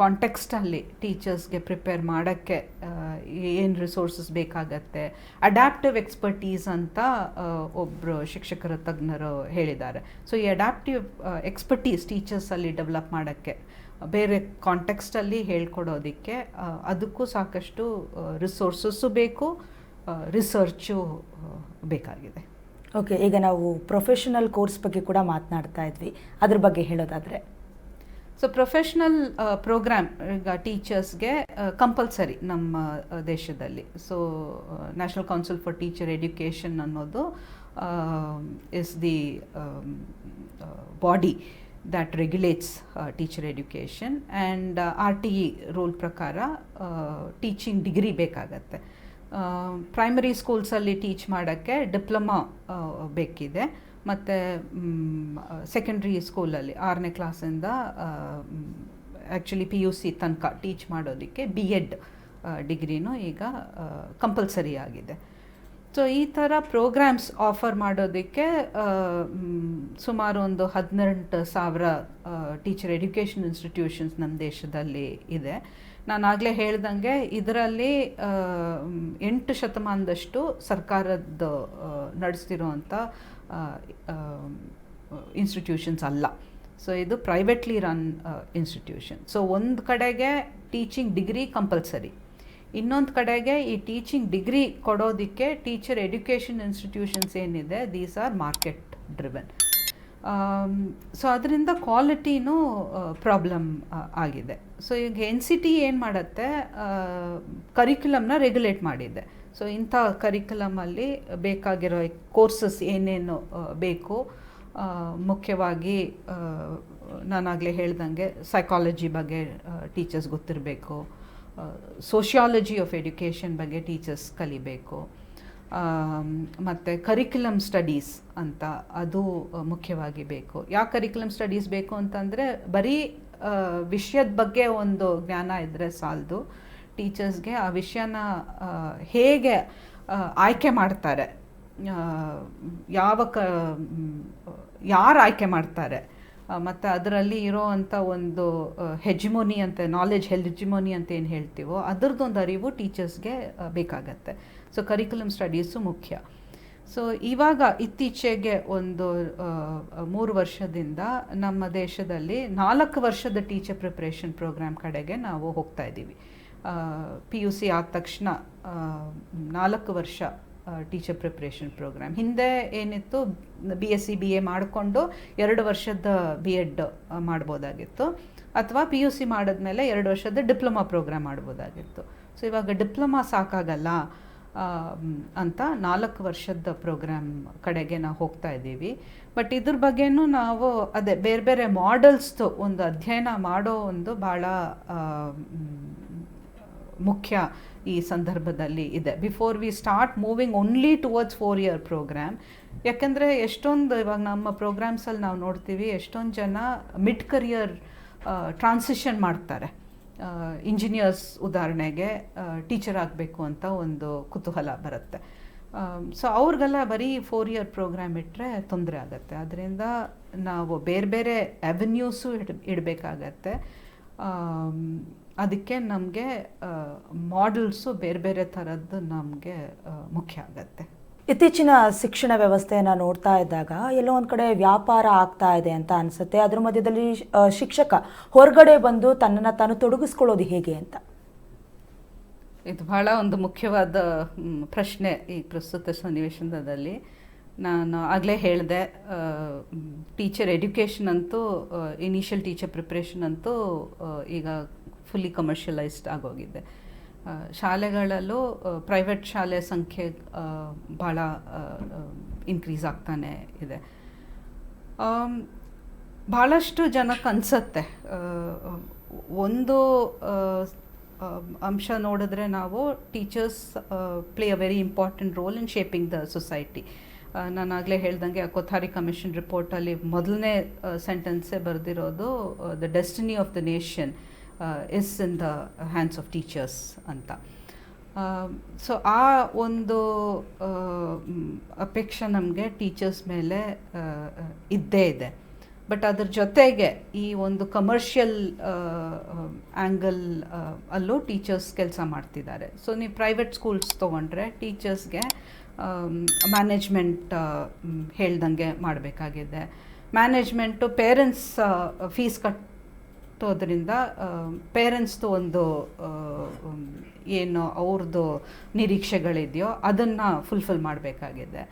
ಕಾಂಟೆಕ್ಸ್ಟಲ್ಲಿ ಟೀಚರ್ಸ್ಗೆ ಪ್ರಿಪೇರ್ ಮಾಡೋಕ್ಕೆ ಏನು ರಿಸೋರ್ಸಸ್ ಬೇಕಾಗತ್ತೆ ಅಡ್ಯಾಪ್ಟಿವ್ ಎಕ್ಸ್ಪರ್ಟೀಸ್ ಅಂತ ಒಬ್ಬರು ಶಿಕ್ಷಕರ, ತಜ್ಞರು ಹೇಳಿದ್ದಾರೆ. ಸೊ ಈ ಅಡ್ಯಾಪ್ಟಿವ್ ಎಕ್ಸ್ಪರ್ಟೀಸ್ ಟೀಚರ್ಸಲ್ಲಿ ಡೆವಲಪ್ ಮಾಡೋಕ್ಕೆ, ಬೇರೆ ಕಾಂಟೆಕ್ಸ್ಟಲ್ಲಿ ಹೇಳ್ಕೊಡೋದಕ್ಕೆ ಅದಕ್ಕೂ ಸಾಕಷ್ಟು ರಿಸೋರ್ಸಸ್ಸು ಬೇಕು ರಿಸರ್ಚು ಬೇಕಾಗಿದೆ. ಓಕೆ ಈಗ ನಾವು ಪ್ರೊಫೆಷನಲ್ ಕೋರ್ಸ್ ಬಗ್ಗೆ ಕೂಡ ಮಾತನಾಡ್ತಾ ಇದ್ವಿ. ಅದ್ರ ಬಗ್ಗೆ ಹೇಳೋದಾದರೆ. ಸೊ ಪ್ರೊಫೆಷ್ನಲ್ ಪ್ರೋಗ್ರಾಮ್ ಈಗ ಟೀಚರ್ಸ್ಗೆ ಕಂಪಲ್ಸರಿ ನಮ್ಮ ದೇಶದಲ್ಲಿ. So national council for teacher education ಅನ್ನೋದು is the body that regulates teacher education and R T E rule ಪ್ರಕಾರ ಟೀಚಿಂಗ್ ಡಿಗ್ರಿ ಬೇಕಾಗತ್ತೆ. ಪ್ರೈಮರಿ ಸ್ಕೂಲ್ಸಲ್ಲಿ ಟೀಚ್ ಮಾಡೋಕ್ಕೆ ಡಿಪ್ಲೊಮಾ ಬೇಕಿದೆ. ಮತ್ತು ಸೆಕೆಂಡ್ರಿ ಸ್ಕೂಲಲ್ಲಿ ಆರನೇ ಕ್ಲಾಸಿಂದ ಆ್ಯಕ್ಚುಲಿ ಪಿ ಯು ಸಿ ತನಕ ಟೀಚ್ ಮಾಡೋದಕ್ಕೆ ಬಿ ಎಡ್ ಡಿಗ್ರಿನೂ ಈಗ ಕಂಪಲ್ಸರಿ ಆಗಿದೆ. ಸೊ ಈ ಥರ ಪ್ರೋಗ್ರಾಮ್ಸ್ ಆಫರ್ ಮಾಡೋದಕ್ಕೆ ಸುಮಾರು ಒಂದು ಹದಿನೆಂಟು ಸಾವಿರ ಟೀಚರ್ ಎಜುಕೇಷನ್ ಇನ್ಸ್ಟಿಟ್ಯೂಷನ್ಸ್ ನಮ್ಮ ದೇಶದಲ್ಲಿ ಇದೆ. ನಾನು ಆಗಲೇ ಹೇಳ್ದಂಗೆ ಇದರಲ್ಲಿ ಎಂಟು ಶತಮಾನದಷ್ಟು ಸರ್ಕಾರದ ನಡೆಸ್ತಿರೋವಂಥ ಇನ್ಸ್ಟಿಟ್ಯೂಷನ್ಸ್ ಅಲ್ಲ. ಸೊ ಇದು ಪ್ರೈವೇಟ್ಲಿ ರನ್ ಇನ್ಸ್ಟಿಟ್ಯೂಷನ್ ಸೊ ಒಂದು ಕಡೆಗೆ ಟೀಚಿಂಗ್ ಡಿಗ್ರಿ ಕಂಪಲ್ಸರಿ ಇನ್ನೊಂದು ಕಡೆಗೆ ಈ ಟೀಚಿಂಗ್ ಡಿಗ್ರಿ ಕೊಡೋದಕ್ಕೆ ಟೀಚರ್ ಎಡ್ಯುಕೇಷನ್ ಇನ್ಸ್ಟಿಟ್ಯೂಷನ್ಸ್ ಏನಿದೆ these are market driven so ಅದರಿಂದ ಕ್ವಾಲಿಟಿನೂ ಪ್ರಾಬ್ಲಮ್ ಆಗಿದೆ. ಸೊ ಈಗ ಎನ್ ಸಿ ಟಿ ಏನು ಮಾಡುತ್ತೆ? ಕರಿಕ್ಯುಲಮ್ನ ರೆಗ್ಯುಲೇಟ್ ಮಾಡಿದೆ. ಸೊ ಇಂಥ ಕರಿಕ್ಯುಲಮಲ್ಲಿ ಬೇಕಾಗಿರೋ ಕೋರ್ಸಸ್ ಏನೇನು ಬೇಕು? ಮುಖ್ಯವಾಗಿ ನಾನಾಗಲೇ ಹೇಳ್ದಂಗೆ ಸೈಕಾಲಜಿ ಬಗ್ಗೆ ಟೀಚರ್ಸ್ ಗೊತ್ತಿರಬೇಕು. ಸೋಷಿಯಾಲಜಿ ಆಫ್ ಎಡ್ಯುಕೇಷನ್ ಬಗ್ಗೆ ಟೀಚರ್ಸ್ ಕಲಿಬೇಕು. ಮತ್ತು ಕರಿಕ್ಯುಲಮ್ ಸ್ಟಡೀಸ್ ಅಂತ ಅದು ಮುಖ್ಯವಾಗಿ ಬೇಕು. ಯಾವ ಕರಿಕ್ಯುಲಮ್ ಸ್ಟಡೀಸ್ ಬೇಕು ಅಂತಂದರೆ, ಬರೀ ವಿಷಯದ ಬಗ್ಗೆ ಒಂದು ಜ್ಞಾನ ಇದ್ದರೆ ಸಾಲದು. ಟೀಚರ್ಸ್ಗೆ ಆ ವಿಷಯನ ಹೇಗೆ ಆಯ್ಕೆ ಮಾಡ್ತಾರೆ. ಯಾವ ಕ ಯಾರು ಆಯ್ಕೆ ಮಾಡ್ತಾರೆ. ಮತ್ತು ಅದರಲ್ಲಿ ಇರೋ ಅಂಥ ಒಂದು ಹೆಜ್ಮೋನಿ ಅಂತ ನಾಲೆಜ್ ಹೆಜ್ಮೋನಿ ಅಂತ ಏನು ಹೇಳ್ತೀವೋ, ಅದರದ್ದೊಂದು ಅರಿವು ಟೀಚರ್ಸ್ಗೆ ಬೇಕಾಗತ್ತೆ. ಸೊ ಕರಿಕ್ಯುಲಮ್ ಸ್ಟಡೀಸು ಮುಖ್ಯ. ಸೊ ಇವಾಗ ಇತ್ತೀಚೆಗೆ ಒಂದು ಮೂರು ವರ್ಷದಿಂದ ನಮ್ಮ ದೇಶದಲ್ಲಿ ನಾಲ್ಕು ವರ್ಷದ ಟೀಚರ್ ಪ್ರಿಪ್ರೇಷನ್ ಪ್ರೋಗ್ರಾಮ್ ಕಡೆಗೆ ನಾವು ಹೋಗ್ತಾ ಇದ್ದೀವಿ. ಪಿ ಯು ಸಿ ಆದ ತಕ್ಷಣ ನಾಲ್ಕು ವರ್ಷ ಟೀಚರ್ ಪ್ರಿಪ್ರೇಷನ್ ಪ್ರೋಗ್ರಾಮ್ ಹಿಂದೆ ಏನಿತ್ತು B S C B A ಮಾಡಿಕೊಂಡು ಎರಡು ವರ್ಷದ ಬಿ ಎಡ್ ಮಾಡ್ಬೋದಾಗಿತ್ತು. ಅಥವಾ ಪಿ ಯು ಸಿ ಮಾಡಿದ್ಮೇಲೆ ಎರಡು ವರ್ಷದ ಡಿಪ್ಲೊಮಾ ಪ್ರೋಗ್ರಾಮ್ ಮಾಡ್ಬೋದಾಗಿತ್ತು. ಸೊ ಇವಾಗ ಡಿಪ್ಲೊಮಾ ಸಾಕಾಗಲ್ಲ. ಅಂತ ನಾಲ್ಕು ವರ್ಷದ ಪ್ರೋಗ್ರಾಮ್ ಕಡೆಗೆ ನಾವು ಹೋಗ್ತಾ ಇದ್ದೀವಿ. ಬಟ್ ಇದ್ರ ಬಗ್ಗೆನೂ ನಾವು ಅದೇ ಬೇರೆ ಬೇರೆ ಮಾಡೆಲ್ಸ್ದು ಒಂದು ಅಧ್ಯಯನ ಮಾಡೋ ಒಂದು ಭಾಳ ಮುಖ್ಯ ಈ ಸಂದರ್ಭದಲ್ಲಿ ಇದೆ. Before we start moving only towards four year program. ಯಾಕೆಂದರೆ ಎಷ್ಟೊಂದು ಇವಾಗ ನಮ್ಮ ಪ್ರೋಗ್ರಾಮ್ಸಲ್ಲಿ ನಾವು ನೋಡ್ತೀವಿ ಎಷ್ಟೊಂದು ಜನ ಮಿಡ್ ಕರಿಯರ್ ಟ್ರಾನ್ಸಿಷನ್ ಮಾಡ್ತಾರೆ. ಇಂಜಿನಿಯರ್ಸ್ ಉದಾಹರಣೆಗೆ ಟೀಚರ್ ಆಗಬೇಕು ಅಂತ ಒಂದು ಕುತೂಹಲ ಬರುತ್ತೆ. ಸೊ ಅವ್ರಿಗೆಲ್ಲ ಬರೀ ಫೋರ್ ಇಯರ್ ಪ್ರೋಗ್ರಾಮ್ ಇಟ್ಟರೆ ತೊಂದರೆ ಆಗುತ್ತೆ. ಅದರಿಂದ ನಾವು ಬೇರೆ ಬೇರೆ ಅವೆನ್ಯೂಸು ಇಡ್, ಇಡಬೇಕಾಗತ್ತೆ. ಅದಕ್ಕೆ ನಮಗೆ ಮಾಡಲ್ಸು ಬೇರೆ ಬೇರೆ ಥರದ್ದು ನಮಗೆ ಮುಖ್ಯ ಆಗತ್ತೆ. ಇತ್ತೀಚಿನ ಶಿಕ್ಷಣ ವ್ಯವಸ್ಥೆಯನ್ನು ನೋಡ್ತಾ ಇದ್ದಾಗ ಎಲ್ಲೋ ಒಂದು ಕಡೆ ವ್ಯಾಪಾರ ಆಗ್ತಾ ಇದೆ ಅಂತ ಅನಿಸುತ್ತೆ. ಅದ್ರ ಮಧ್ಯದಲ್ಲಿ ಶಿಕ್ಷಕ ಹೊರಗಡೆ ಬಂದು ತನ್ನನ್ನು ತಾನು ತೊಡಗಿಸ್ಕೊಳ್ಳೋದು ಹೇಗೆ ಅಂತ? ಇದು ಬಹಳ ಒಂದು ಮುಖ್ಯವಾದ ಪ್ರಶ್ನೆ ಈ ಪ್ರಸ್ತುತ ಸನ್ನಿವೇಶದಲ್ಲಿ. ನಾನು ಆಗಲೇ ಹೇಳಿದೆ ಟೀಚರ್ ಎಡ್ಯುಕೇಷನ್ ಅಂತೂ ಇನಿಷಿಯಲ್ ಟೀಚರ್ ಪ್ರಿಪ್ರೇಷನ್ ಅಂತೂ ಈಗ ಫುಲ್ಲಿ ಕಮರ್ಷಿಯಲೈಸ್ಡ್ ಆಗೋಗಿದೆ. ಶಾಲೆಗಳಲ್ಲೂ ಪ್ರೈವೇಟ್ ಶಾಲೆ ಸಂಖ್ಯೆ ಭಾಳ ಇನ್ಕ್ರೀಸ್ ಆಗ್ತಾನೆ ಇದೆ. ಭಾಳಷ್ಟು ಜನಕ್ಕೆ ಅನಿಸತ್ತೆ. ಒಂದು ಅಂಶ ನೋಡಿದ್ರೆ ನಾವು teachers play a very important role in shaping the society ನಾನು ಆಗಲೇ ಹೇಳ್ದಂಗೆ ಆ ಕೊಥಾರಿ ಕಮಿಷನ್ ರಿಪೋರ್ಟಲ್ಲಿ ಮೊದಲನೇ ಸೆಂಟೆನ್ಸೇ ಬರೆದಿರೋದು the destiny of the nation is in the hands of teachers ಅಂತ. ಸೊ ಆ ಒಂದು ಆ, ಮ್, ಅಪೇಕ್ಷೆ ನಮಗೆ ಟೀಚರ್ಸ್ ಮೇಲೆ ಆ, ಆ, ಇದ್ದೇ ಇದೆ. ಬಟ್ ಅದರ ಜೊತೆಗೆ ಈ ಒಂದು ಕಮರ್ಷಿಯಲ್ ಆ್ಯಂಗಲ್ ಅಲ್ಲೂ ಟೀಚರ್ಸ್ ಕೆಲಸ ಮಾಡ್ತಿದ್ದಾರೆ. ಸೊ ನೀವು ಪ್ರೈವೇಟ್ ಸ್ಕೂಲ್ಸ್ ತೊಗೊಂಡ್ರೆ ಟೀಚರ್ಸ್ಗೆ ಮ್ಯಾನೇಜ್ಮೆಂಟ್ ಹೇಳ್ದಂಗೆ ಮಾಡಬೇಕಾಗಿದೆ. ಮ್ಯಾನೇಜ್ಮೆಂಟು ಪೇರೆಂಟ್ಸ್ ಫೀಸ್ ಕಟ್ ಹುಟ್ಟೋದ್ರಿಂದ ಪೇರೆಂಟ್ಸ್ದು ಒಂದು ಏನು ಅವ್ರದ್ದು ನಿರೀಕ್ಷೆಗಳಿದೆಯೋ ಅದನ್ನು ಫುಲ್ಫಿಲ್ ಮಾಡಬೇಕಾಗಿದೆ.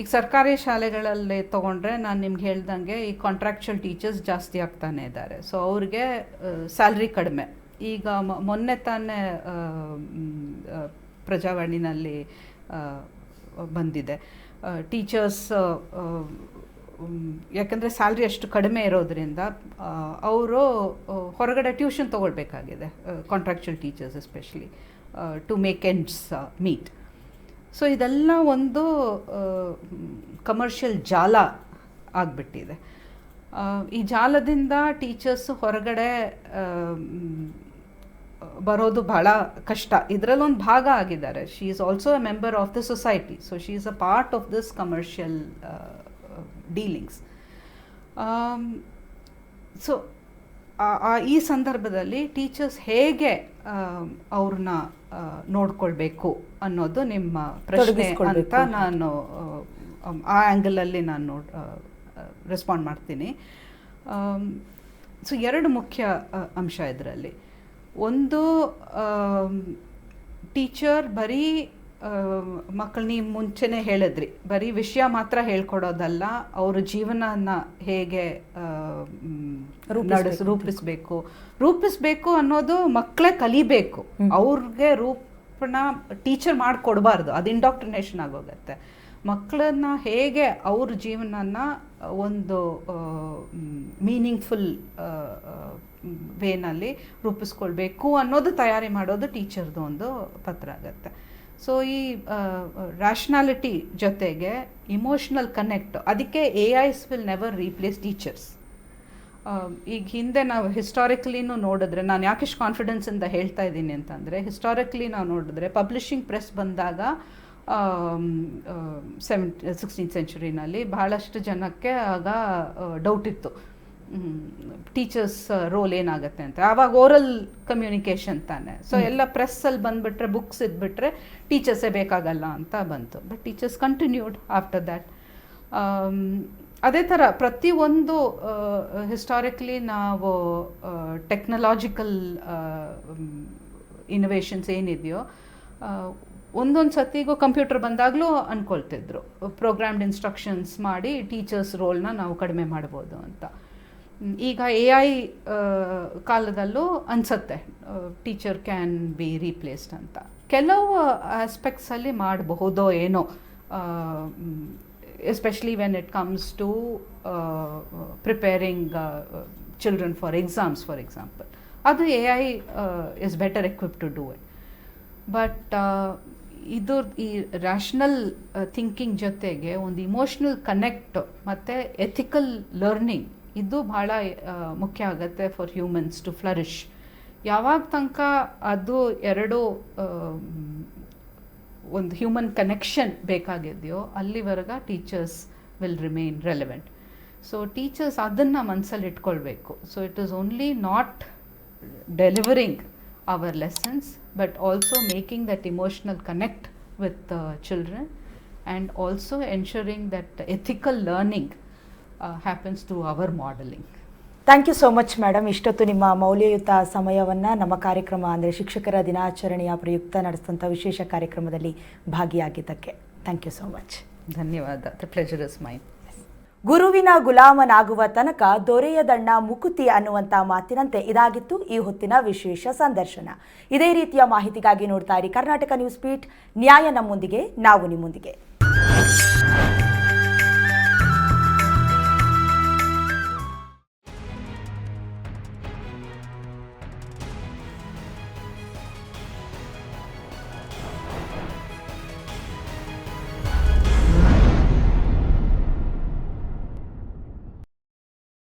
ಈಗ ಸರ್ಕಾರಿ ಶಾಲೆಗಳಲ್ಲಿ ತೊಗೊಂಡ್ರೆ ನಾನು ನಿಮ್ಗೆ ಹೇಳ್ದಂಗೆ ಈ ಕಾಂಟ್ರಾಕ್ಚುಯಲ್ ಟೀಚರ್ಸ್ ಜಾಸ್ತಿ ಆಗ್ತಾನೆ ಇದ್ದಾರೆ. ಸೊ ಅವ್ರಿಗೆ ಸ್ಯಾಲ್ರಿ ಕಡಿಮೆ. ಈಗ ಮೊನ್ನೆ ತಾನೇ ಪ್ರಜಾವಾಣಿನಲ್ಲಿ ಬಂದಿದೆ. ಟೀಚರ್ಸ್ ಯಾಕಂದರೆ ಸ್ಯಾಲ್ರಿ ಅಷ್ಟು ಕಡಿಮೆ ಇರೋದ್ರಿಂದ ಅವರು ಹೊರಗಡೆ tuition ತೊಗೊಳ್ಬೇಕಾಗಿದೆ contractual teachers especially to make ends meet so ಇದೆಲ್ಲ ಒಂದು ಕಮರ್ಷಿಯಲ್ ಜಾಲ ಆಗಿಬಿಟ್ಟಿದೆ. ಈ ಜಾಲದಿಂದ ಟೀಚರ್ಸ್ ಹೊರಗಡೆ ಬರೋದು ಬಹಳ ಕಷ್ಟ. ಇದರಲ್ಲೊಂದು ಭಾಗ ಆಗಿದ್ದಾರೆ. She is also a member of the society so she is a part of this commercial dealings so ಈ ಸಂದರ್ಭದಲ್ಲಿ ಟೀಚರ್ಸ್ ಹೇಗೆ ಅವ್ರನ್ನ ನೋಡ್ಕೊಳ್ಬೇಕು ಅನ್ನೋದು ನಿಮ್ಮ ಪ್ರಶ್ನೆ ಅಂತ ನಾನು ಆ, ಆ್ಯಂಗಲಲ್ಲಿ ನಾನು ರೆಸ್ಪಾಂಡ್ ಮಾಡ್ತೀನಿ. ಸೊ ಎರಡು ಮುಖ್ಯ ಅಂಶ ಇದರಲ್ಲಿ. ಒಂದು ಟೀಚರ್ ಬರೀ ಮಕ್ಕಳು ನೀವು ಮುಂಚೆನೇ ಹೇಳಿದ್ರಿ. ಬರೀ ವಿಷಯ ಮಾತ್ರ ಹೇಳ್ಕೊಡೋದಲ್ಲ ಅವ್ರ ಜೀವನನ ಹೇಗೆ ನಡೆಸ್ ರೂಪಿಸ್ಬೇಕು ರೂಪಿಸ್ಬೇಕು. ಅನ್ನೋದು ಮಕ್ಕಳೇ ಕಲಿಬೇಕು. ಅವ್ರಿಗೆ ರೂಪಣ ಟೀಚರ್ ಮಾಡಿಕೊಡ್ಬಾರ್ದು ಅದು ಇಂಡಾಕ್ಟ್ರಿನೇಷನ್ ಆಗೋಗತ್ತೆ. ಮಕ್ಕಳನ್ನ ಹೇಗೆ ಅವ್ರ ಜೀವನನ ಒಂದು ಮೀನಿಂಗ್ಫುಲ್ ವೇನಲ್ಲಿ ರೂಪಿಸ್ಕೊಳ್ಬೇಕು ಅನ್ನೋದು ತಯಾರಿ ಮಾಡೋದು ಟೀಚರ್ದು ಒಂದು ಪತ್ರ ಆಗತ್ತೆ. ಸೊ ಈ ರ್ಯಾಷನಾಲಿಟಿ ಜೊತೆಗೆ ಇಮೋಷ್ನಲ್ ಕನೆಕ್ಟ್ ಅದಕ್ಕೆ A Is will never replace teachers ಈಗ ಹಿಂದೆ ನಾವು ಹಿಸ್ಟಾರಿಕಲಿನೂ ನೋಡಿದ್ರೆ, ನಾನು ಯಾಕೆಷ್ಟು ಕಾನ್ಫಿಡೆನ್ಸಿಂದ ಹೇಳ್ತಾ ಇದ್ದೀನಿ ಅಂತಂದರೆ ಹಿಸ್ಟಾರಿಕಲಿ ನಾವು ನೋಡಿದ್ರೆ ಪಬ್ಲಿಷಿಂಗ್ ಪ್ರೆಸ್ ಬಂದಾಗ ಸೆವೆಂಟ್ ಸಿಕ್ಸ್ಟೀನ್ ಸೆಂಚುರಿನಲ್ಲಿ ಬಹಳಷ್ಟು ಜನಕ್ಕೆ ಆಗ ಡೌಟ್ ಇತ್ತು. ಟೀಚರ್ಸ್ ರೋಲ್ ಏನಾಗುತ್ತೆ ಅಂತ. ಆವಾಗ ಓರಲ್ ಕಮ್ಯುನಿಕೇಷನ್ ತಾನೆ. ಸೊ ಎಲ್ಲ ಪ್ರೆಸ್ಸಲ್ಲಿ ಬಂದುಬಿಟ್ರೆ ಬುಕ್ಸ್ ಇದ್ಬಿಟ್ರೆ ಟೀಚರ್ಸೇ ಬೇಕಾಗಲ್ಲ ಅಂತ ಬಂತು. But teachers continued after that ಅದೇ ಥರ ಪ್ರತಿಯೊಂದು ಹಿಸ್ಟಾರಿಕಲಿ ನಾವು ಟೆಕ್ನಾಲಜಿಕಲ್ ಇನೋವೇಷನ್ಸ್ ಏನಿದೆಯೋ ಒಂದೊಂದು ಸತಿಗೂ ಕಂಪ್ಯೂಟರ್ ಬಂದಾಗಲೂ ಅಂದ್ಕೊಳ್ತಿದ್ರು ಪ್ರೋಗ್ರಾಮ್ಡ್ ಇನ್ಸ್ಟ್ರಕ್ಷನ್ಸ್ ಮಾಡಿ ಟೀಚರ್ಸ್ ರೋಲ್ನ ನಾವು ಕಡಿಮೆ ಮಾಡ್ಬೋದು ಅಂತ. ಈಗ ಎ ಐ ಕಾಲದಲ್ಲೂ ಅನಿಸುತ್ತೆ ಟೀಚರ್ ಕ್ಯಾನ್ ಬಿ ರೀಪ್ಲೇಸ್ಡ್ ಅಂತ. ಕೆಲವು ಆಸ್ಪೆಕ್ಟ್ಸಲ್ಲಿ ಮಾಡಬಹುದೋ ಏನೋ especially when it comes to preparing children for exams for example ಅದು A I is better equip to do it but ಇದು ಈ ರ್ಯಾಷನಲ್ ಥಿಂಕಿಂಗ್ ಜೊತೆಗೆ ಒಂದು ಇಮೋಷ್ನಲ್ ಕನೆಕ್ಟ್ ಮತ್ತು ಎಥಿಕಲ್ ಲರ್ನಿಂಗ್ ಇದು ಭಾಳ ಮುಖ್ಯ ಆಗುತ್ತೆ ಫಾರ್ ಹ್ಯೂಮನ್ಸ್ ಟು ಫ್ಲರಿಶ್ ಯಾವಾಗ ತನಕ ಅದು ಎರಡು ಒಂದು ಹ್ಯೂಮನ್ ಕನೆಕ್ಷನ್ ಬೇಕಾಗಿದೆಯೋ ಅಲ್ಲಿವರೆಗೆ teachers will remain relevant so teachers ಅದನ್ನು ಮನಸ್ಸಲ್ಲಿ ಇಟ್ಕೊಳ್ಬೇಕು. So it is only not delivering our lessons but also making that emotional connect with children and also ensuring that ethical ethical learning to our through our modeling. Thank you so much madam ಇಷ್ಟೊತ್ತು ನಿಮ್ಮ ಮೌಲ್ಯಯುತ ಸಮಯವನ್ನು ನಮ್ಮ ಕಾರ್ಯಕ್ರಮ ಅಂದರೆ ಶಿಕ್ಷಕರ ದಿನಾಚರಣೆಯ ಪ್ರಯುಕ್ತ ನಡೆಸಿದಂಥ ವಿಶೇಷ ಕಾರ್ಯಕ್ರಮದಲ್ಲಿ ಭಾಗಿಯಾಗಿದ್ದಕ್ಕೆ ಥ್ಯಾಂಕ್ ಯು ಸೋ ಮಚ್ ಧನ್ಯವಾದ. ದ ಪ್ಲೆಜರ್ ಇಸ್ ಮೈನ್ ಗುರುವಿನ ಗುಲಾಮನಾಗುವ ತನಕ ದೊರೆಯದಣ್ಣ ಮುಕುತಿ ಅನ್ನುವಂಥ ಮಾತಿನಂತೆ ಇದಾಗಿತ್ತು ಈ ಹೊತ್ತಿನ ವಿಶೇಷ ಸಂದರ್ಶನ. ಇದೇ ರೀತಿಯ ಮಾಹಿತಿಗಾಗಿ ನೋಡ್ತಾ ಇರಿ ಕರ್ನಾಟಕ ನ್ಯೂಸ್ ಪೀಠ್. ನ್ಯಾಯ ನಮ್ಮೊಂದಿಗೆ ನಾವು ನಿಮ್ಮೊಂದಿಗೆ.